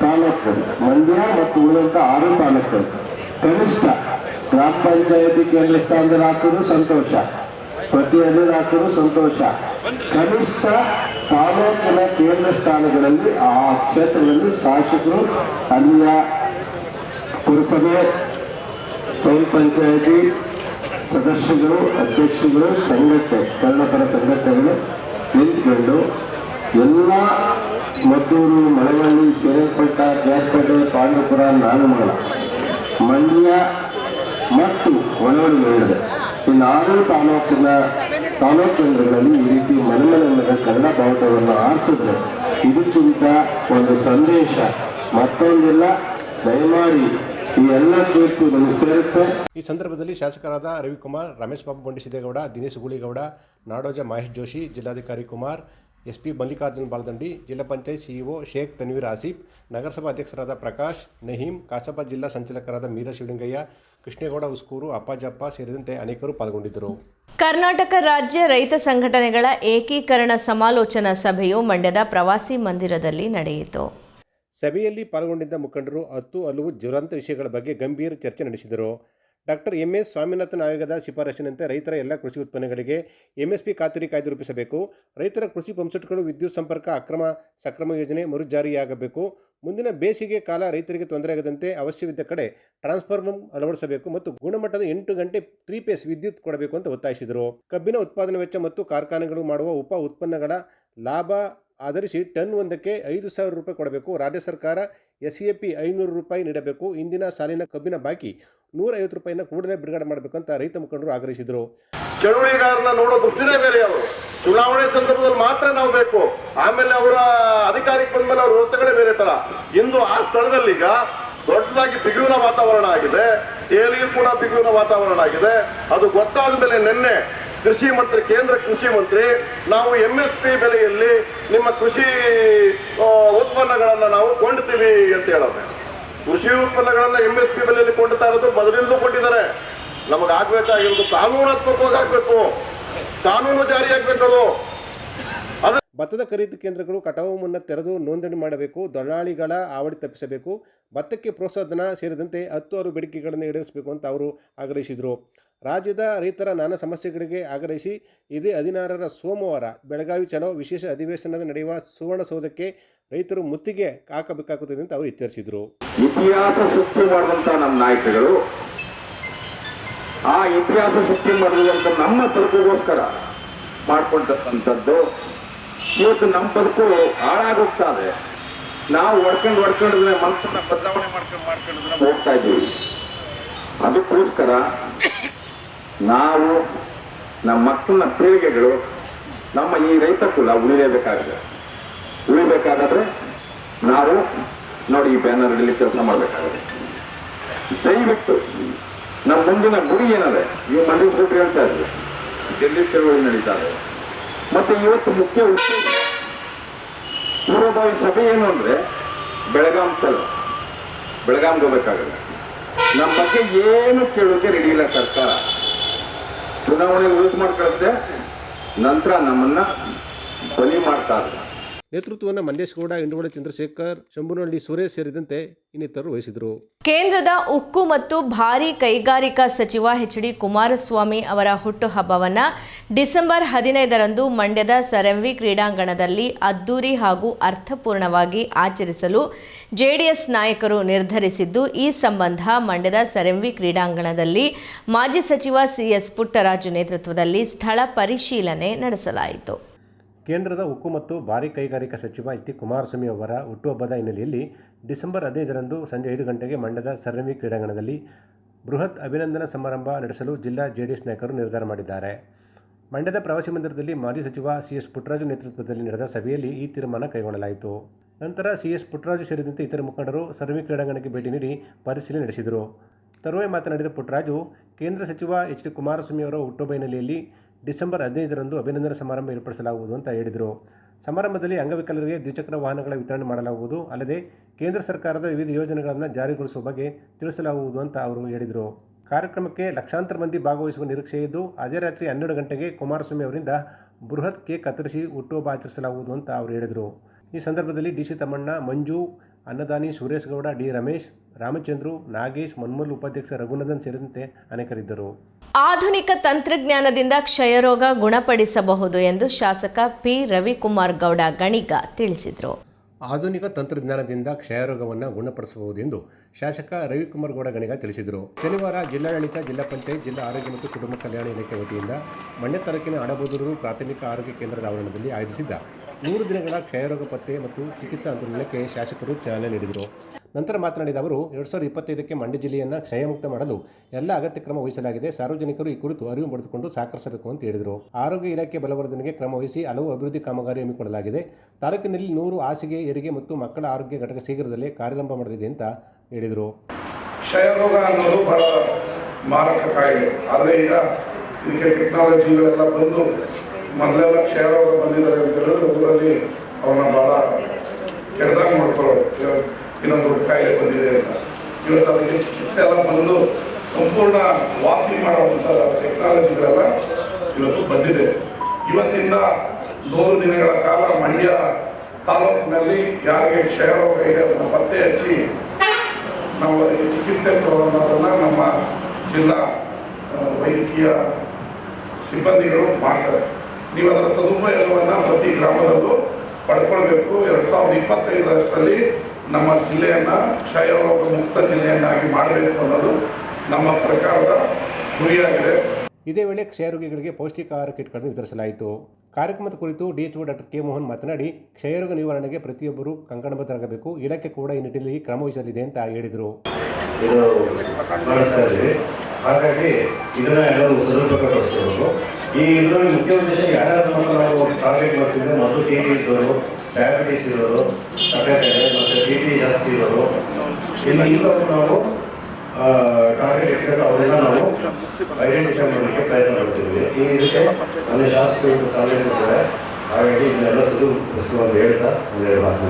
ತಾಲೂಕು ಮಂಡ್ಯ ಮತ್ತು ಉಳಿದಂತ ಆರು ತಾಲೂಕು ಕನಿಷ್ಠ ಗ್ರಾಮ ಪಂಚಾಯತಿ ಕೇಂದ್ರ ಸ್ಥಾನದಲ್ಲಿ ಹಾಕಿದ್ರು ಸಂತೋಷ ಪ್ರತಿ ಹದಿನೈದು ಹಾಕೋದು ಸಂತೋಷ ಕನಿಷ್ಠ ತಾಲೂಕಿನ ಕೇಂದ್ರ ಸ್ಥಾನಗಳಲ್ಲಿ ಆ ಕ್ಷೇತ್ರದಲ್ಲಿ ಶಾಸಕರು ಅಲ್ಲಿಯ ಪುರಸಭೆ ಟೌನ್ ಪಂಚಾಯಿತಿ ಸದಸ್ಯರು ಅಧ್ಯಕ್ಷಗಳು, ಸಂಘಟನೆ, ಕನ್ನಡಪರ ಸಂಘಟನೆಗಳು ನಿಂತ್ಕೊಂಡು ಎಲ್ಲ ಮದ್ದೂರು, ಮಳವಳ್ಳಿ ಸೇರಿಪಟ್ಟ ಜಾರ್ಪೇಟೆ ಪಾಂಡವಪುರ, ನಾಗಮಂಗಲ, ಮಂಡ್ಯ ಮತ್ತು ಒಳವಳ್ಳಿ ಈ ನಾಲ್ಕು ತಾಲೂಕಿನ ತಾಲೂಕು ಕೇಂದ್ರಗಳಲ್ಲಿ ಈ ರೀತಿ ಮನೆ ಮನೆ ಕನ್ನಡ ಬಾವುಟವನ್ನು ಆರಿಸಿದ್ರೆ ಇದಕ್ಕಿಂತ ಒಂದು ಸಂದೇಶ ಮತ್ತೊಂದಿಲ್ಲ. ದಯಮಾಡಿ ಈ ಎಲ್ಲ ಸೇರುತ್ತೆ. ಈ ಸಂದರ್ಭದಲ್ಲಿ ಶಾಸಕರಾದ ರವಿಕುಮಾರ್, ರಮೇಶ್ ಬಾಬು ಬಂಡಿಸಿದೇಗೌಡ ದಿನೇಶ್ ಗುಳಿಗೌಡ, ನಾಡೋಜ ಮಹೇಶ್ ಜೋಶಿ, ಜಿಲ್ಲಾಧಿಕಾರಿ ಕುಮಾರ್ ಎಸ್ ಪಿ ಮಲ್ಲಿಕಾರ್ಜುನ್ ಬಾಲ್ದಂಡಿ, ಜಿಲ್ಲಾ ಪಂಚಾಯತ್ ಸಿಇಒ ಶೇಖ್ ತನ್ವೀರ್ ಆಸೀಫ್, ನಗರಸಭಾ ಅಧ್ಯಕ್ಷರಾದ ಪ್ರಕಾಶ್, ನಹೀಂ ಕಾಸಬಾ ಜಿಲ್ಲಾ ಸಂಚಾಲಕರಾದ ಮೀರಾ ಶಿವಲಿಂಗಯ್ಯ ಕೃಷ್ಣೇಗೌಡ ಉಸ್ಕೂರು ಅಪ್ಪಾಜಪ್ಪ ಸೇರಿದಂತೆ ಅನೇಕರು ಪಾಲ್ಗೊಂಡಿದ್ದರು. ಕರ್ನಾಟಕ ರಾಜ್ಯ ರೈತ ಸಂಘಟನೆಗಳ ಏಕೀಕರಣ ಸಮಾಲೋಚನಾ ಸಭೆಯು ಮಂಡ್ಯದ ಪ್ರವಾಸಿ ಮಂದಿರದಲ್ಲಿ ನಡೆಯಿತು. ಸಭೆಯಲ್ಲಿ ಪಾಲ್ಗೊಂಡಿದ್ದ ಮುಖಂಡರು ಹತ್ತು ಹಲವು ಜ್ವಲಂತ ವಿಷಯಗಳ ಬಗ್ಗೆ ಗಂಭೀರ ಚರ್ಚೆ ನಡೆಸಿದರು. ಡಾಕ್ಟರ್ ಎಂ ಎಸ್ ಸ್ವಾಮಿನಾಥನ್ ಆಯೋಗದ ಶಿಫಾರಸಿನಂತೆ ರೈತರ ಎಲ್ಲ ಕೃಷಿ ಉತ್ಪನ್ನಗಳಿಗೆ ಎಂಎಸ್ಪಿ ಖಾತರಿ ಕಾಯ್ದೆ ರೂಪಿಸಬೇಕು. ರೈತರ ಕೃಷಿ ಪಂಪ್ಸೆಟ್ಗಳು ವಿದ್ಯುತ್ ಸಂಪರ್ಕ ಅಕ್ರಮ ಸಕ್ರಮ ಯೋಜನೆ ಮರುಜಾರಿಯಾಗಬೇಕು. ಮುಂದಿನ ಬೇಸಿಗೆ ಕಾಲ ರೈತರಿಗೆ ತೊಂದರೆಯಾಗದಂತೆ ಅವಶ್ಯವಿದ್ದ ಕಡೆ ಟ್ರಾನ್ಸ್ಫಾರ್ಮರ್ ಅಳವಡಿಸಬೇಕು ಮತ್ತು ಗುಣಮಟ್ಟದ ಎಂಟು ಗಂಟೆ ತ್ರೀ ಪೇಸ್ ವಿದ್ಯುತ್ ಕೊಡಬೇಕು ಅಂತ ಒತ್ತಾಯಿಸಿದರು. ಕಬ್ಬಿನ ಉತ್ಪಾದನಾ ವೆಚ್ಚ ಮತ್ತು ಕಾರ್ಖಾನೆಗಳು ಮಾಡುವ ಉಪ ಉತ್ಪನ್ನಗಳ ಲಾಭ ಆಧರಿಸಿ ಟನ್ ಒಂದಕ್ಕೆ ಐದು ಸಾವಿರ ರೂಪಾಯಿ ಕೊಡಬೇಕು. ರಾಜ್ಯ ಸರ್ಕಾರ ಎಸ್ ಎ ಪಿ ಐನೂರು ರೂಪಾಯಿ ನೀಡಬೇಕು. ಇಂದಿನ ಸಾಲಿನ ಕಬ್ಬಿನ ಬಾಕಿ ನೂರ ಐವತ್ತು ರೂಪಾಯಿನ ಕೂಡಲೇ ಬಿಡುಗಡೆ ಮಾಡಬೇಕು ಅಂತ ರೈತ ಮುಖಂಡರು ಆಗ್ರಹಿಸಿದರು. ಚಳುವಳಿಗಾರನ ನೋಡೋ ದೃಷ್ಟಿನೇ ಬೇರೆ ಅವರು. ಚುನಾವಣೆ ಸಂದರ್ಭದಲ್ಲಿ ಮಾತ್ರ ನಾವು ಬೇಕು. ಆಮೇಲೆ ಅವರ ಅಧಿಕಾರಕ್ಕೆ ಬಂದ್ಮೇಲೆ ಅವ್ರ ವ್ಯವಸ್ಥೆಗಳೇ ಬೇರೆ ತರ. ಇಂದು ಆ ಸ್ಥಳದಲ್ಲಿ ಈಗ ದೊಡ್ಡದಾಗಿ ಬಿಗುವಿನ ವಾತಾವರಣ ಆಗಿದೆ. ಏಲಿಯೂ ಕೂಡ ಬಿಗುವಿನ ವಾತಾವರಣ ಆಗಿದೆ. ಅದು ಗೊತ್ತಾದ ಮೇಲೆ ನಿನ್ನೆ ಕೃಷಿ ಮಂತ್ರಿ, ಕೇಂದ್ರ ಕೃಷಿ ಮಂತ್ರಿ, ನಾವು ಎಂ ಎಸ್ ಪಿ ಬೆಲೆಯಲ್ಲಿ ನಿಮ್ಮ ಕೃಷಿ ಉತ್ಪನ್ನಗಳನ್ನು ನಾವು ಕೊಂಡ್ತೀವಿ ಅಂತ ಹೇಳೋದು. ಕೃಷಿ ಉತ್ಪನ್ನಗಳನ್ನ ಎಂ ಎಸ್ ಪಿ ಬೆಲೆಯಲ್ಲಿ ಕೊಂಡ್ತಾ ಇರೋದು ಮೊದಲಿಂದಲೂ ಕೊಟ್ಟಿದ್ದಾರೆ ನಮಗೆ ಆಗ್ಬೇಕಾಗಿರೋದು ಕಾನೂನಾತ್ಮಕವಾಗಿ ಆಗ್ಬೇಕು. ಕಾನೂನು ಜಾರಿಯಾಗಬೇಕದು ಭತ್ತದ ಖರೀದಿ ಕೇಂದ್ರಗಳು ಕಟಾವು ಮುನ್ನ ತೆರೆದು ನೋಂದಣಿ ಮಾಡಬೇಕು, ದಲ್ಲಾಳಿಗಳ ಆವಡಿ ತಪ್ಪಿಸಬೇಕು, ಭತ್ತಕ್ಕೆ ಪ್ರೋತ್ಸಾಹಧನ ಸೇರಿದಂತೆ ಹತ್ತು ಆರು ಬೇಡಿಕೆಗಳನ್ನು ಈಡೇರಿಸಬೇಕು ಅಂತ ಅವರು ಆಗ್ರಹಿಸಿದರು. ರಾಜ್ಯದ ರೈತರ ನಾನಾ ಸಮಸ್ಯೆಗಳಿಗೆ ಆಗ್ರಹಿಸಿ ಇದೇ ಹದಿನಾರರ ಸೋಮವಾರ ಬೆಳಗಾವಿ ಚಲೋ ವಿಶೇಷ ಅಧಿವೇಶನದ ನಡೆಯುವ ಸುವರ್ಣಸೌಧಕ್ಕೆ ರೈತರು ಮುತ್ತಿಗೆ ಹಾಕಬೇಕಾಗುತ್ತದೆ ಅಂತ ಅವರು ಎಚ್ಚರಿಸಿದರು. ಇತಿಹಾಸ ಸೃಷ್ಟಿ ಮಾಡಿದಂತ ನಮ್ಮ ನಾಯಕರು ಆ ಇತಿಹಾಸ ಸೃಷ್ಟಿ ಮಾಡಿದಂತ ನಮ್ಮ ಬದುಕಿಗೋಸ್ಕರ ಮಾಡ್ಕೊಂಡಂಥದ್ದು ಇವತ್ತು ನಮ್ಮ ಬದುಕು ಹಾಳಾಗೋಗ್ತಾ ಇದೆ ನಾವು ಹೊಡ್ಕೊಂಡು ಹೊಡ್ಕೊಂಡ್ರೆ ಮನಸ್ಸನ್ನ ಬದಲಾವಣೆ ಮಾಡ್ಕೊಂಡು ಮಾಡ್ಕೊಂಡ್ರೆ ಹೋಗ್ತಾ ಇದ್ದೀವಿ. ಅದಕ್ಕೋಸ್ಕರ ನಾವು ನಮ್ಮ ಮಕ್ಕಳನ್ನ ಪೀಳಿಗೆಗಳು ನಮ್ಮ ಈ ರೈತ ಕುಲ ಉಳಿಲೇಬೇಕಾಗಿದೆ. ಉಳಿಬೇಕಾದ್ರೆ ನಾವು ನೋಡಿ ಈ ಬ್ಯಾನರ್ಗಳಲ್ಲಿ ಕೆಲಸ ಮಾಡಬೇಕಾಗುತ್ತೆ ದಯವಿಟ್ಟು ನಮ್ಮ ಮುಂದಿನ ಗುರಿ ಏನದೆ ಈ ಮಂಡಿ ಕೂಟ ಹೇಳ್ತಾ ಇದ್ರು ಡೆಲ್ಲಿ ಚಳವಳಿ ನಡೀತಾ ಇದೆ. ಮತ್ತೆ ಇವತ್ತು ಮುಖ್ಯ ಉದ್ದೇಶ, ಪೂರ್ವಭಾವಿ ಸಭೆ ಏನು ಅಂದ್ರೆ ಬೆಳಗಾಂ ಚಲೋ ಬೆಳಗಾಂಗೆ ಹೋಗ್ಬೇಕಾಗಲ್ಲ ನಮ್ಮ ಬಗ್ಗೆ ಏನು ಕೇಳೋಕೆ ರೆಡಿ ಇಲ್ಲ ಸರ್ಕಾರ. ಚುನಾವಣೆ ಯೂಸ್ ಮಾಡ್ಕೊಳ್ಳುತ್ತೆ ನಂತರ ನಮ್ಮನ್ನ ಬಲಿ ಮಾಡ್ತಾ ಇದ್ದಾರೆ ನೇತೃತ್ವವನ್ನು ಮಂಡೇಶ್ಗೌಡ ಇಂಡೋಳ ಚಂದ್ರಶೇಖರ್ ಶಂಭುನಹಳ್ಳಿ ಸುರೇಶ್ ಸೇರಿದಂತೆ ಇನ್ನಿತರರು ವಹಿಸಿದರು. ಕೇಂದ್ರದ ಉಕ್ಕು ಮತ್ತು ಭಾರೀ ಕೈಗಾರಿಕಾ ಸಚಿವ ಎಚ್ ಡಿ ಕುಮಾರಸ್ವಾಮಿ ಅವರ ಹುಟ್ಟುಹಬ್ಬವನ್ನು ಡಿಸೆಂಬರ್ ಹದಿನೈದರಂದು ಮಂಡ್ಯದ ಸರಂವಿ ಕ್ರೀಡಾಂಗಣದಲ್ಲಿ ಅದ್ದೂರಿ ಹಾಗೂ ಅರ್ಥಪೂರ್ಣವಾಗಿ ಆಚರಿಸಲು ಜೆಡಿಎಸ್ ನಾಯಕರು ನಿರ್ಧರಿಸಿದ್ದು ಈ ಸಂಬಂಧ ಮಂಡ್ಯದ ಸರಂವಿ ಕ್ರೀಡಾಂಗಣದಲ್ಲಿ ಮಾಜಿ ಸಚಿವ ಸಿಎಸ್ ಪುಟ್ಟರಾಜು ನೇತೃತ್ವದಲ್ಲಿ ಸ್ಥಳ ಪರಿಶೀಲನೆ ನಡೆಸಲಾಯಿತು. ಕೇಂದ್ರದ ಉಕ್ಕು ಮತ್ತು ಭಾರೀ ಕೈಗಾರಿಕಾ ಸಚಿವ ಎಚ್ ಡಿ ಕುಮಾರಸ್ವಾಮಿ ಅವರ ಹುಟ್ಟುಹಬ್ಬದ ಹಿನ್ನೆಲೆಯಲ್ಲಿ ಡಿಸೆಂಬರ್ ಹದಿನೈದರಂದು ಸಂಜೆ ಐದು ಗಂಟೆಗೆ ಮಂಡ್ಯದ ಸರ್ವಿ ಕ್ರೀಡಾಂಗಣದಲ್ಲಿ ಬೃಹತ್ ಅಭಿನಂದನಾ ಸಮಾರಂಭ ನಡೆಸಲು ಜಿಲ್ಲಾ ಜೆಡಿಎಸ್ ನಾಯಕರು ನಿರ್ಧಾರ ಮಾಡಿದ್ದಾರೆ. ಮಂಡ್ಯದ ಪ್ರವಾಸಿ ಮಂದಿರದಲ್ಲಿ ಮಾಜಿ ಸಚಿವ ಸಿ ಎಸ್ ಪುಟ್ಟರಾಜು ನೇತೃತ್ವದಲ್ಲಿ ನಡೆದ ಸಭೆಯಲ್ಲಿ ಈ ತೀರ್ಮಾನ ಕೈಗೊಳ್ಳಲಾಯಿತು. ನಂತರ ಸಿ ಎಸ್ ಪುಟ್ಟರಾಜು ಸೇರಿದಂತೆ ಇತರ ಮುಖಂಡರು ಸರ್ವಿ ಕ್ರೀಡಾಂಗಣಕ್ಕೆ ಭೇಟಿ ನೀಡಿ ಪರಿಶೀಲನೆ ನಡೆಸಿದರು. ತರುವೆ ಮಾತನಾಡಿದ ಪುಟ್ಟರಾಜು ಕೇಂದ್ರ ಸಚಿವ ಎಚ್ ಡಿ ಕುಮಾರಸ್ವಾಮಿ ಅವರ ಹುಟ್ಟುಹಬ್ಬ ಹಿನ್ನೆಲೆಯಲ್ಲಿ ಡಿಸೆಂಬರ್ ಹದಿನೈದರಂದು ಅಭಿನಂದನಾ ಸಮಾರಂಭ ಏರ್ಪಡಿಸಲಾಗುವುದು ಅಂತ ಹೇಳಿದರು. ಸಮಾರಂಭದಲ್ಲಿ ಅಂಗವಿಕಲರಿಗೆ ದ್ವಿಚಕ್ರ ವಾಹನಗಳ ವಿತರಣೆ ಮಾಡಲಾಗುವುದು, ಅಲ್ಲದೆ ಕೇಂದ್ರ ಸರ್ಕಾರದ ವಿವಿಧ ಯೋಜನೆಗಳನ್ನು ಜಾರಿಗೊಳಿಸುವ ಬಗ್ಗೆ ತಿಳಿಸಲಾಗುವುದು ಅಂತ ಅವರು ಹೇಳಿದರು. ಕಾರ್ಯಕ್ರಮಕ್ಕೆ ಲಕ್ಷಾಂತರ ಮಂದಿ ಭಾಗವಹಿಸುವ ನಿರೀಕ್ಷೆ ಇದ್ದು, ಅದೇ ರಾತ್ರಿ ಹನ್ನೆರಡು ಗಂಟೆಗೆ ಕುಮಾರಸ್ವಾಮಿ ಅವರಿಂದ ಬೃಹತ್ ಕೇಕ್ ಕತ್ತರಿಸಿ ಹುಟ್ಟುಹಬ್ಬ ಆಚರಿಸಲಾಗುವುದು ಅಂತ ಅವರು ಹೇಳಿದರು. ಈ ಸಂದರ್ಭದಲ್ಲಿ D C Thammanna Manju Annadani Suresh Gowda D Ramesh Ramachandru Nagesh Manmul ಉಪಾಧ್ಯಕ್ಷ ರಘುನಂದನ್ ಸೇರಿದಂತೆ ಅನೇಕರಿದ್ದರು. ಆಧುನಿಕ ತಂತ್ರಜ್ಞಾನದಿಂದ ಕ್ಷಯರೋಗ ಗುಣಪಡಿಸಬಹುದು ಎಂದು ಶಾಸಕ ಪಿ ರವಿಕುಮಾರ್ ಗೌಡ ಗಣಿಗ ತಿಳಿಸಿದರು. ಆಧುನಿಕ ತಂತ್ರಜ್ಞಾನದಿಂದ ಕ್ಷಯರೋಗವನ್ನು ಗುಣಪಡಿಸಬಹುದು ಎಂದು ಶಾಸಕ ರವಿಕುಮಾರ್ ಗೌಡ ಗಣಿಗ ತಿಳಿಸಿದರು. ಶನಿವಾರ ಜಿಲ್ಲಾಡಳಿತ ಜಿಲ್ಲಾ ಪಂಚಾಯತ್ ಜಿಲ್ಲಾ ಆರೋಗ್ಯ ಮತ್ತು ಕುಟುಂಬ ಕಲ್ಯಾಣ ಇಲಾಖೆ ವತಿಯಿಂದ ಮಂಡ್ಯ ತಾಲೂಕಿನ ಅಡಬೂದೂರು ಪ್ರಾಥಮಿಕ ಆರೋಗ್ಯ ಕೇಂದ್ರದ ಆವರಣದಲ್ಲಿ ಆಯೋಜಿಸಿದ್ದ ನೂರು ದಿನಗಳ ಕ್ಷಯರೋಗ ಪತ್ತೆ ಮತ್ತು ಚಿಕಿತ್ಸಾ ಆಂದೋಲನಕ್ಕೆ ಶಾಸಕರು ಚಾಲನೆ ನೀಡಿದರು. ನಂತರ ಮಾತನಾಡಿದ ಅವರು, ಎರಡು ಸಾವಿರದ ಇಪ್ಪತ್ತೈದಕ್ಕೆ ಮಂಡ್ಯ ಜಿಲ್ಲೆಯನ್ನು ಕ್ಷಯಮುಕ್ತ ಮಾಡಲು ಎಲ್ಲ ಅಗತ್ಯ ಕ್ರಮ ವಹಿಸಲಾಗಿದೆ. ಸಾರ್ವಜನಿಕರು ಈ ಕುರಿತು ಅರಿವು ಪಡೆದುಕೊಂಡು ಸಹಕರಿಸಬೇಕು ಅಂತ ಹೇಳಿದರು. ಆರೋಗ್ಯ ಇಲಾಖೆ ಬಲವರ್ಧನೆಗೆ ಕ್ರಮ ವಹಿಸಿ ಹಲವು ಅಭಿವೃದ್ಧಿ ಕಾಮಗಾರಿ ಹಮ್ಮಿಕೊಳ್ಳಲಾಗಿದೆ. ತಾಲೂಕಿನಲ್ಲಿ ನೂರು ಹಾಸಿಗೆ, ಹೆರಿಗೆ ಮತ್ತು ಮಕ್ಕಳ ಆರೋಗ್ಯ ಘಟಕ ಶೀಘ್ರದಲ್ಲೇ ಕಾರ್ಯಾರಂಭ ಮಾಡಲಿದೆ ಅಂತ ಹೇಳಿದರು. ಕ್ಷಯರೋಗ ಅನ್ನೋದು ಬಹಳ ಮಾರಕ ಕಾಯಿಲೆ. ಆದರೆ ಈಗ ಟೆಕ್ನಾಲಜಿಗಳೆಲ್ಲ ಬಂದು ಮೊದಲೆಲ್ಲ ಕ್ಷಯರೋಗ ಬಂದಿದ್ದಾರೆ ಅಂತ ಹೇಳಿದ್ರೆ ಊರಲ್ಲಿ ಅವ್ರನ್ನ ಭಾಳ ಕೆಡ್ದಾಗ ಮಾಡ್ಕೊಳ್ಳೋದು ಇನ್ನೊಂದು ಕಾಯಿಲೆ ಬಂದಿದೆ ಅಂತ. ಇವತ್ತು ಅದಕ್ಕೆ ಚಿಕಿತ್ಸೆ ಎಲ್ಲ ಬಂದು ಸಂಪೂರ್ಣ ವಾಸಿ ಮಾಡುವಂಥ ಟೆಕ್ನಾಲಜಿಗಳೆಲ್ಲ ಇವತ್ತು ಬಂದಿದೆ. ಇವತ್ತಿಂದ ನೂರು ದಿನಗಳ ಕಾಲ ಮಂಡ್ಯ ತಾಲೂಕಿನಲ್ಲಿ ಯಾರಿಗೆ ಕ್ಷಯರೋಗ ಇದೆ ಅದನ್ನು ಪತ್ತೆ ಹಚ್ಚಿ ನಾವು ಅದಕ್ಕೆ ಚಿಕಿತ್ಸೆ ಕೊಡೋದನ್ನ ನಮ್ಮ ಜಿಲ್ಲಾ ವೈದ್ಯಕೀಯ ಸಿಬ್ಬಂದಿಗಳು ಮಾಡ್ತಾರೆ. ನೀವು ಅದರ ಸದುಪಯೋಗವನ್ನು ಪ್ರತಿ ಗ್ರಾಮದಲ್ಲೂ ಪಡ್ಕೊಳ್ಬೇಕು. ಎರಡು ಸಾವಿರದ ಇಪ್ಪತ್ತೈದರಷ್ಟರಲ್ಲಿ ನಮ್ಮ ಜಿಲ್ಲೆಯನ್ನು ಕ್ಷಯರೋಗ ಮುಕ್ತ ಜಿಲ್ಲೆಯನ್ನಾಗಿ ಮಾಡಬೇಕು ಅನ್ನೋದು ನಮ್ಮ ಸರ್ಕಾರದ ಗುರಿಯಾಗಿದೆ. ಇದೇ ವೇಳೆ ಕ್ಷಯರೋಗಿಗಳಿಗೆ ಪೌಷ್ಟಿಕಾಹಾರ ಕಿಟ್ಗಳನ್ನು ವಿತರಿಸಲಾಯಿತು. ಕಾರ್ಯಕ್ರಮದ ಕುರಿತು ಡಿಎಚ್ಒ ಡಾಕ್ಟರ್ ಕೆ ಮೋಹನ್ ಮಾತನಾಡಿ ಕ್ಷಯರೋಗ ನಿವಾರಣೆಗೆ ಪ್ರತಿಯೊಬ್ಬರು ಕಂಕಣಬದ್ಧರಾಗಬೇಕು. ಇದಕ್ಕೆ ಕೂಡ ಈ ನಿಟ್ಟಿನಲ್ಲಿ ಕ್ರಮ ವಹಿಸಲಿದೆ ಅಂತ ಹೇಳಿದರು. ಹಾಗಾಗಿ ಇದನ್ನ ಎಲ್ಲರೂ ಸದುಪಯೋಗಪಡಿಸ್ಕೋಬೇಕು ಈ ಇದರಲ್ಲಿ ಮುಖ್ಯ ಉದ್ದೇಶ ಯಾರ್ಯಾರ ಮಕ್ಕಳು ಟಾರ್ಗೆಟ್ ಮಾಡ್ತಿದ್ರೆ ಮೊದಲು ಟಿ ಟಿ ಇದ್ದವರು ಡಯಾಬಿಟಿಸ್ ಇರೋರು ಸಕ್ಕರೆ ಮತ್ತು ಟಿ ಟಿ ಜಾಸ್ತಿ ಇರೋರು. ಇನ್ನು ಇಂಥವ್ರು ನಾವು ಟಾರ್ಗೆಟ್ ಇಟ್ಕೊಂಡು ಅವರೆಲ್ಲ ನಾವು ಐಡೆಂಟಿಫೈ ಮಾಡಲಿಕ್ಕೆ ಪ್ರಯತ್ನ ಮಾಡ್ತಿದ್ವಿ. ಈ ಇದಕ್ಕೆ ನನ್ನ ಶಾಸಕರು ತಾಲೂಕು ಹಾಗಾಗಿ ಇದನ್ನೆಲ್ಲ ಸುಧು ಅಂತ ಹೇಳ್ತಾ ಒಂದೆರಡು ಮಾತು.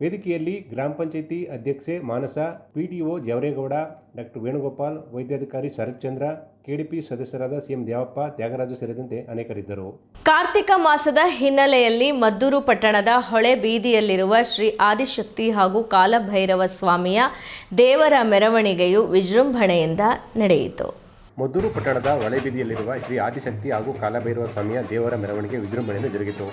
ವೇದಿಕೆಯಲ್ಲಿ ಗ್ರಾಮ ಪಂಚಾಯಿತಿ ಅಧ್ಯಕ್ಷೆ ಮಾನಸ, ಪಿಡಿಒ ಜವರೇಗೌಡ, ಡಾಕ್ಟರ್ ವೇಣುಗೋಪಾಲ್, ವೈದ್ಯಾಧಿಕಾರಿ ಶರತ್ಚಂದ್ರ, ಕೆಡಿಪಿ ಸದಸ್ಯರಾದ ಸಿಎಂ ದೇವಪ್ಪ, ತ್ಯಾಗರಾಜು ಸೇರಿದಂತೆ ಅನೇಕರಿದ್ದರು. ಕಾರ್ತಿಕ ಮಾಸದ ಹಿನ್ನೆಲೆಯಲ್ಲಿ ಮದ್ದೂರು ಪಟ್ಟಣದ ಹೊಳೆ ಬೀದಿಯಲ್ಲಿರುವ ಶ್ರೀ ಆದಿಶಕ್ತಿ ಹಾಗೂ ಕಾಲಭೈರವ ಸ್ವಾಮಿಯ ದೇವರ ಮೆರವಣಿಗೆಯು ವಿಜೃಂಭಣೆಯಿಂದ ನಡೆಯಿತು. ಮದ್ದೂರು ಪಟ್ಟಣದ ಒಳೆಬೀದಿಯಲ್ಲಿರುವ ಶ್ರೀ ಆದಿಶಕ್ತಿ ಹಾಗೂ ಕಾಲಭೈರವ ಸ್ವಾಮಿಯ ದೇವರ ಮೆರವಣಿಗೆ ವಿಜೃಂಭಣೆಯಿಂದ ಜರುಗಿತು.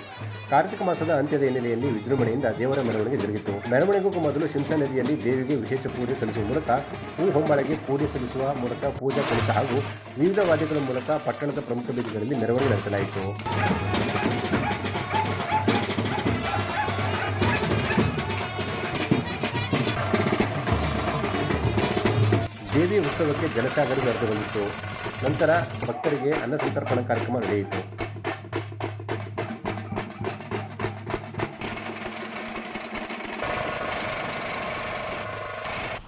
ಕಾರ್ತಿಕ ಮಾಸದ ಅಂತ್ಯದ ಹಿನ್ನೆಲೆಯಲ್ಲಿ ವಿಜೃಂಭಣೆಯಿಂದ ದೇವರ ಮೆರವಣಿಗೆ ಜರುಗಿತು. ಮೆರವಣಿಗೆಗೂ ಮೊದಲು ಶಿಂಸಾ ನದಿಯಲ್ಲಿ ದೇವಿಗೆ ವಿಶೇಷ ಪೂಜೆ ಸಲ್ಲಿಸುವ ಮೂಲಕ ಹೂ ಹೊಂಬಾಳೆಗೆ ಪೂಜೆ ಸಲ್ಲಿಸುವ ಮೂಲಕ ಪೂಜಾ ಕುಣಿತ ಹಾಗೂ ವಿವಿಧ ವಾದ್ಯಗಳ ಮೂಲಕ ಪಟ್ಟಣದ ಪ್ರಮುಖ ಬೀದಿಗಳಲ್ಲಿ ಮೆರವಣಿಗೆ ನಡೆಸಲಾಯಿತು. ದೇವಿ ಉತ್ಸವಕ್ಕೆ ಜನಸಾಗರ ಬಂದಿತ್ತು. ನಂತರ ಭಕ್ತರಿಗೆ ಅನ್ನ ಸಂತರ್ಪಣಾ ಕಾರ್ಯಕ್ರಮ ನಡೆಯಿತು.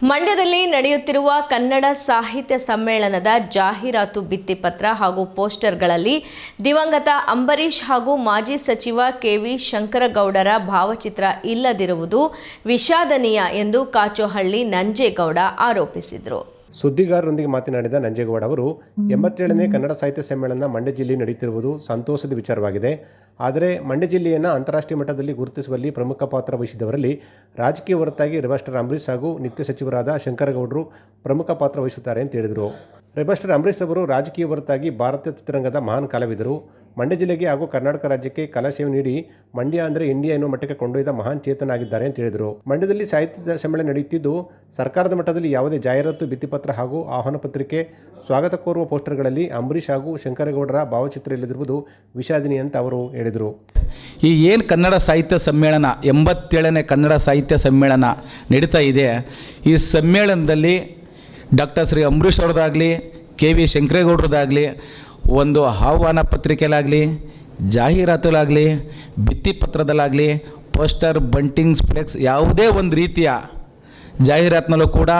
ಮಂಡ್ಯದಲ್ಲಿ ನಡೆಯುತ್ತಿರುವ ಕನ್ನಡ ಸಾಹಿತ್ಯ ಸಮ್ಮೇಳನದ ಜಾಹೀರಾತು ಭಿತ್ತಿಪತ್ರ ಹಾಗೂ ಪೋಸ್ಟರ್ಗಳಲ್ಲಿ ದಿವಂಗತ ಅಂಬರೀಷ್ ಹಾಗೂ ಮಾಜಿ ಸಚಿವ ಕೆವಿ ಶಂಕರಗೌಡರ ಭಾವಚಿತ್ರ ಇಲ್ಲದಿರುವುದು ವಿಷಾದನೀಯ ಎಂದು ಕಾಚೋಹಳ್ಳಿ ನಂಜೇಗೌಡ ಆರೋಪಿಸಿದರು. ಸುದ್ದಿಗಾರರೊಂದಿಗೆ ಮಾತನಾಡಿದ ನಂಜೇಗೌಡ ಅವರು, ಎಂಬತ್ತೇಳನೇ ಕನ್ನಡ ಸಾಹಿತ್ಯ ಸಮ್ಮೇಳನ ಮಂಡ್ಯ ಜಿಲ್ಲೆ ನಡೆಯುತ್ತಿರುವುದು ಸಂತೋಷದ ವಿಚಾರವಾಗಿದೆ. ಆದರೆ ಮಂಡ್ಯ ಜಿಲ್ಲೆಯನ್ನು ಅಂತಾರಾಷ್ಟ್ರೀಯ ಮಟ್ಟದಲ್ಲಿ ಗುರುತಿಸುವಲ್ಲಿ ಪ್ರಮುಖ ಪಾತ್ರ ವಹಿಸಿದವರಲ್ಲಿ ರಾಜಕೀಯ ಹೊರತಾಗಿ ರೆಬಾಸ್ಟರ್ ಅಂಬರೀಷ್ ಹಾಗೂ ನಿತ್ಯ ಸಚಿವರಾದ ಶಂಕರಗೌಡರು ಪ್ರಮುಖ ಪಾತ್ರ ವಹಿಸುತ್ತಾರೆ ಅಂತ ಹೇಳಿದರು. ರೆಬಾಸ್ಟರ್ ಅಂಬರೀಷ್ ಅವರು ರಾಜಕೀಯ ಹೊರತಾಗಿ ಭಾರತೀಯ ಚಿತ್ರರಂಗದ ಮಹಾನ್ ಕಲಾವಿದರು. ಮಂಡ್ಯ ಜಿಲ್ಲೆಗೆ ಹಾಗೂ ಕರ್ನಾಟಕ ರಾಜ್ಯಕ್ಕೆ ಕಲಾ ಸೇವೆ ನೀಡಿ ಮಂಡ್ಯ ಅಂದರೆ ಇಂಡಿಯಾ ಎನ್ನುವ ಮಟ್ಟಕ್ಕೆ ಕೊಂಡೊಯ್ದ ಮಹಾನ್ ಚೇತನಾಗಿದ್ದಾರೆ ಅಂತ ಹೇಳಿದರು. ಮಂಡ್ಯದಲ್ಲಿ ಸಾಹಿತ್ಯ ಸಮ್ಮೇಳನ ನಡೆಯುತ್ತಿದ್ದು, ಸರ್ಕಾರದ ಮಟ್ಟದಲ್ಲಿ ಯಾವುದೇ ಜಾಹೀರಾತು, ಭಿತ್ತಿಪತ್ರ ಹಾಗೂ ಆಹ್ವಾನ ಪತ್ರಿಕೆ, ಸ್ವಾಗತ ಕೋರುವ ಪೋಸ್ಟರ್ಗಳಲ್ಲಿ ಅಂಬರೀಷ್ ಹಾಗೂ ಶಂಕರಗೌಡರ ಭಾವಚಿತ್ರ ಇಲ್ಲದಿರುವುದು ವಿಷಾದಿನಿ ಅಂತ ಅವರು ಹೇಳಿದರು. ಈ ಏನು ಕನ್ನಡ ಸಾಹಿತ್ಯ ಸಮ್ಮೇಳನ, ಎಂಬತ್ತೇಳನೇ ಕನ್ನಡ ಸಾಹಿತ್ಯ ಸಮ್ಮೇಳನ ನಡೀತಾ ಇದೆ. ಈ ಸಮ್ಮೇಳನದಲ್ಲಿ ಡಾಕ್ಟರ್ ಶ್ರೀ ಅಂಬರೀಷ್ ಅವ್ರದ್ದಾಗಲಿ, ಕೆ ವಿ ಶಂಕರೇಗೌಡ್ರದ್ದಾಗಲಿ ಒಂದು ಆಹ್ವಾನ ಪತ್ರಿಕೆಲಾಗಲಿ, ಜಾಹೀರಾತುಲಾಗಲಿ ಭಿತ್ತಿಪತ್ರದಲ್ಲಾಗಲಿ ಪೋಸ್ಟರ್ ಬಂಟಿಂಗ್ಸ್ ಫ್ಲೆಕ್ಸ್ ಯಾವುದೇ ಒಂದು ರೀತಿಯ ಜಾಹೀರಾತಿನಲ್ಲೂ ಕೂಡ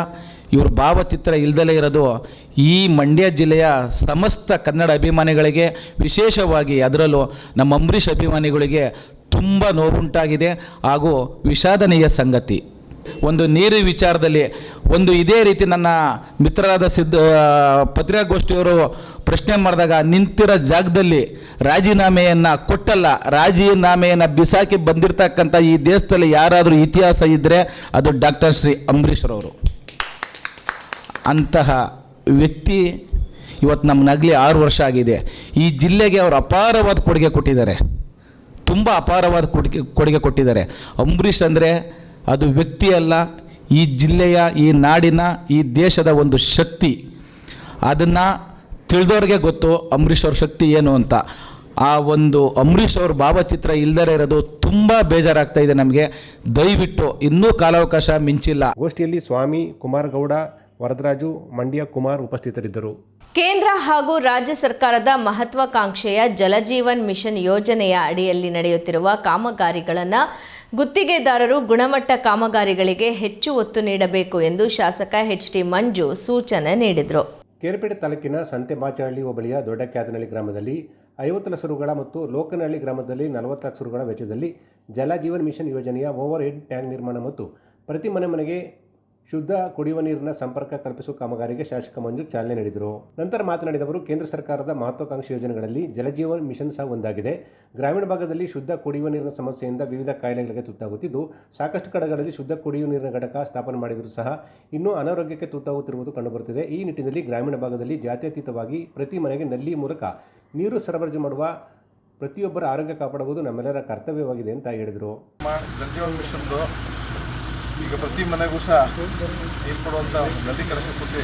ಇವ್ರ ಭಾವಚಿತ್ರ ಇಲ್ದಲೇ ಇರೋದು ಈ ಮಂಡ್ಯ ಜಿಲ್ಲೆಯ ಸಮಸ್ತ ಕನ್ನಡ ಅಭಿಮಾನಿಗಳಿಗೆ ವಿಶೇಷವಾಗಿ ಅದರಲ್ಲೂ ನಮ್ಮ ಅಂಬರೀಷ್ ಅಭಿಮಾನಿಗಳಿಗೆ ತುಂಬ ನೋವುಂಟಾಗಿದೆ ಹಾಗೂ ವಿಷಾದನೀಯ ಸಂಗತಿ. ಒಂದು ನೀರು ವಿಚಾರದಲ್ಲಿ ಒಂದು ಇದೇ ರೀತಿ ನನ್ನ ಮಿತ್ರರಾದ ಸಿದ್ಧ ಪತ್ರಿಕಾಗೋಷ್ಠಿಯವರು ಪ್ರಶ್ನೆ ಮಾಡಿದಾಗ ನಿಂತಿರೋ ಜಾಗದಲ್ಲಿ ರಾಜೀನಾಮೆಯನ್ನು ಕೊಟ್ಟಲ್ಲ. ರಾಜೀನಾಮೆಯನ್ನು ಬಿಸಾಕಿ ಬಂದಿರತಕ್ಕಂಥ ಈ ದೇಶದಲ್ಲಿ ಯಾರಾದರೂ ಇತಿಹಾಸ ಇದ್ದರೆ ಅದು ಡಾಕ್ಟರ್ ಶ್ರೀ ಅಂಬರೀಷ್ರವರು ಅಂತಹ ವ್ಯಕ್ತಿ ಇವತ್ತು ನಮ್ಮ ನಗಲಿ ಆರು ವರ್ಷ ಆಗಿದೆ. ಈ ಜಿಲ್ಲೆಗೆ ಅವರು ಅಪಾರವಾದ ಕೊಡುಗೆ ಕೊಟ್ಟಿದ್ದಾರೆ. ತುಂಬ ಅಪಾರವಾದ ಕೊಡುಗೆ ಕೊಡುಗೆ ಕೊಟ್ಟಿದ್ದಾರೆ. ಅಂಬರೀಷ್ ಅಂದರೆ ಅದು ವ್ಯಕ್ತಿ ಅಲ್ಲ ಈ ಜಿಲ್ಲೆಯ ಈ ನಾಡಿನ ಈ ದೇಶದ ಒಂದು ಶಕ್ತಿ. ಅದನ್ನು ತಿಳಿದವ್ರಿಗೆ ಗೊತ್ತು ಅಂಬರೀಷ್ ಅವ್ರ ಶಕ್ತಿ ಏನು ಅಂತ. ಆ ಒಂದು ಅಂಬರೀಷ್ ಅವ್ರ ಭಾವಚಿತ್ರ ಇಲ್ಲದೇ ಇರೋದು ತುಂಬ ಬೇಜಾರಾಗ್ತಾ ಇದೆ ನಮಗೆ. ದಯವಿಟ್ಟು ಇನ್ನೂ ಕಾಲಾವಕಾಶ ಮಿಂಚಿಲ್ಲ. ಗೋಷ್ಠಿಯಲ್ಲಿ ಸ್ವಾಮಿ ಕುಮಾರಗೌಡ ವರದರಾಜು ಮಂಡ್ಯ ಕುಮಾರ್ ಉಪಸ್ಥಿತರಿದ್ದರು. ಕೇಂದ್ರ ಹಾಗೂ ರಾಜ್ಯ ಸರ್ಕಾರದ ಮಹತ್ವಾಕಾಂಕ್ಷೆಯ ಜಲಜೀವನ್ ಮಿಷನ್ ಯೋಜನೆಯ ಅಡಿಯಲ್ಲಿ ನಡೆಯುತ್ತಿರುವ ಕಾಮಗಾರಿಗಳನ್ನು ಗುತ್ತಿಗೆದಾರರು ಗುಣಮಟ್ಟ ಕಾಮಗಾರಿಗಳಿಗೆ ಹೆಚ್ಚು ಒತ್ತು ನೀಡಬೇಕು ಎಂದು ಶಾಸಕ ಎಚ್ ಟಿ ಮಂಜು ಸೂಚನೆ ನೀಡಿದರು. ಕೇರಪೇಟೆ ತಾಲೂಕಿನ ಸಂತೆಬಾಚಹಳ್ಳಿ ಹೋಬಳಿಯ ದೊಡ್ಡಕ್ಯಾದನಹಳ್ಳಿ ಗ್ರಾಮದಲ್ಲಿ ಐವತ್ತು ಲಕ್ಷ ರುಗಳ ಮತ್ತು ಲೋಕನಹಳ್ಳಿ ಗ್ರಾಮದಲ್ಲಿ ನಲವತ್ತು ಲಕ್ಷ ರುಗಳ ವೆಚ್ಚದಲ್ಲಿ ಜಲ ಜೀವನ್ ಮಿಷನ್ ಯೋಜನೆಯ ಓವರ್ ಹೆಡ್ ಟ್ಯಾಂಕ್ ನಿರ್ಮಾಣ ಮತ್ತು ಪ್ರತಿ ಮನೆ ಮನೆಗೆ ಶುದ್ಧ ಕುಡಿಯುವ ನೀರಿನ ಸಂಪರ್ಕ ಕಲ್ಪಿಸುವ ಕಾಮಗಾರಿಗೆ ಶಾಸಕ ಮಂಜು ಚಾಲನೆ ನೀಡಿದರು. ನಂತರ ಮಾತನಾಡಿದವರು ಕೇಂದ್ರ ಸರ್ಕಾರದ ಮಹತ್ವಾಕಾಂಕ್ಷಿ ಯೋಜನೆಗಳಲ್ಲಿ ಜಲಜೀವನ್ ಮಿಷನ್ ಸಹ ಒಂದಾಗಿದೆ. ಗ್ರಾಮೀಣ ಭಾಗದಲ್ಲಿ ಶುದ್ಧ ಕುಡಿಯುವ ನೀರಿನ ಸಮಸ್ಯೆಯಿಂದ ವಿವಿಧ ಕಾಯಿಲೆಗಳಿಗೆ ತುತ್ತಾಗುತ್ತಿದ್ದು, ಸಾಕಷ್ಟು ಕಡೆಗಳಲ್ಲಿ ಶುದ್ಧ ಕುಡಿಯುವ ನೀರಿನ ಘಟಕ ಸ್ಥಾಪನೆ ಮಾಡಿದರೂ ಸಹ ಇನ್ನೂ ಅನಾರೋಗ್ಯಕ್ಕೆ ತುತ್ತಾಗುತ್ತಿರುವುದು ಕಂಡುಬರುತ್ತಿದೆ. ಈ ನಿಟ್ಟಿನಲ್ಲಿ ಗ್ರಾಮೀಣ ಭಾಗದಲ್ಲಿ ಜಾತ್ಯತೀತವಾಗಿ ಪ್ರತಿ ಮನೆಗೆ ನಲ್ಲಿ ಮೂಲಕ ನೀರು ಸರಬರಾಜು ಮಾಡುವ ಪ್ರತಿಯೊಬ್ಬರ ಆರೋಗ್ಯ ಕಾಪಾಡುವುದು ನಮ್ಮೆಲ್ಲರ ಕರ್ತವ್ಯವಾಗಿದೆ ಅಂತ ಹೇಳಿದರು. ಈಗ ಪ್ರತಿ ಮನೆಗೂ ಸಹ ನೀರು ಕೊಡುವಂಥ ಒಂದು ನದಿ ಕನೆಕ್ಷನ್ ಕೊಟ್ಟು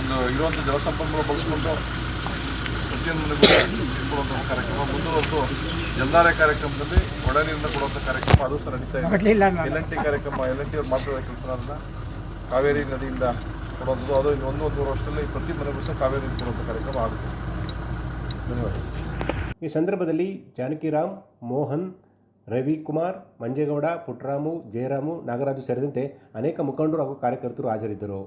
ಒಂದು ಇರುವಂಥ ಜಲಸಂಪನ್ಮೂಲ ಬಳಸ್ಕೊಂಡು ಪ್ರತಿಯೊಂದು ಮನೆಗೂ ನೀರು ಕೊಡುವಂಥ ಕಾರ್ಯಕ್ರಮ. ಮುಂದುವರೆದು ಜಲಧಾರೆ ಕಾರ್ಯಕ್ರಮದಲ್ಲಿ ಒಳ ನೀರನ್ನು ಕೊಡುವಂಥ ಕಾರ್ಯಕ್ರಮ ಅದು ಸಹ ನಡೀತಾ ಇದೆ. ಎಲ್ ಎನ್ ಟಿ ಕಾರ್ಯಕ್ರಮ ಎಲ್ ಎನ್ ಟಿ ಅವ್ರು ಮಾಡ್ತಿರೋ ಕೆಲಸ ಅದನ್ನ. ಕಾವೇರಿ ನದಿಯಿಂದ ಕೊಡುವಂಥದ್ದು. ಅದು ಇನ್ನು ಒಂದು ಒಂದೂವರೆ ವರ್ಷದಲ್ಲಿ ಪ್ರತಿ ಮನೆಗೂ ಸಹ ಕಾವೇರಿ ನೀರು ಕೊಡುವಂಥ ಕಾರ್ಯಕ್ರಮ ಆಗುತ್ತೆ. ಧನ್ಯವಾದ ಈ ಸಂದರ್ಭದಲ್ಲಿ ಜಾನಕಿರಾಮ್ ಮೋಹನ್ ರವಿಕುಮಾರ್ ಮಂಜೇಗೌಡ ಪುಟ್ಟರಾಮು ಜಯರಾಮು ನಾಗರಾಜು ಸೇರಿದಂತೆ ಅನೇಕ ಮುಖಂಡರು ಹಾಗೂ ಕಾರ್ಯಕರ್ತರು ಹಾಜರಿದ್ದರು.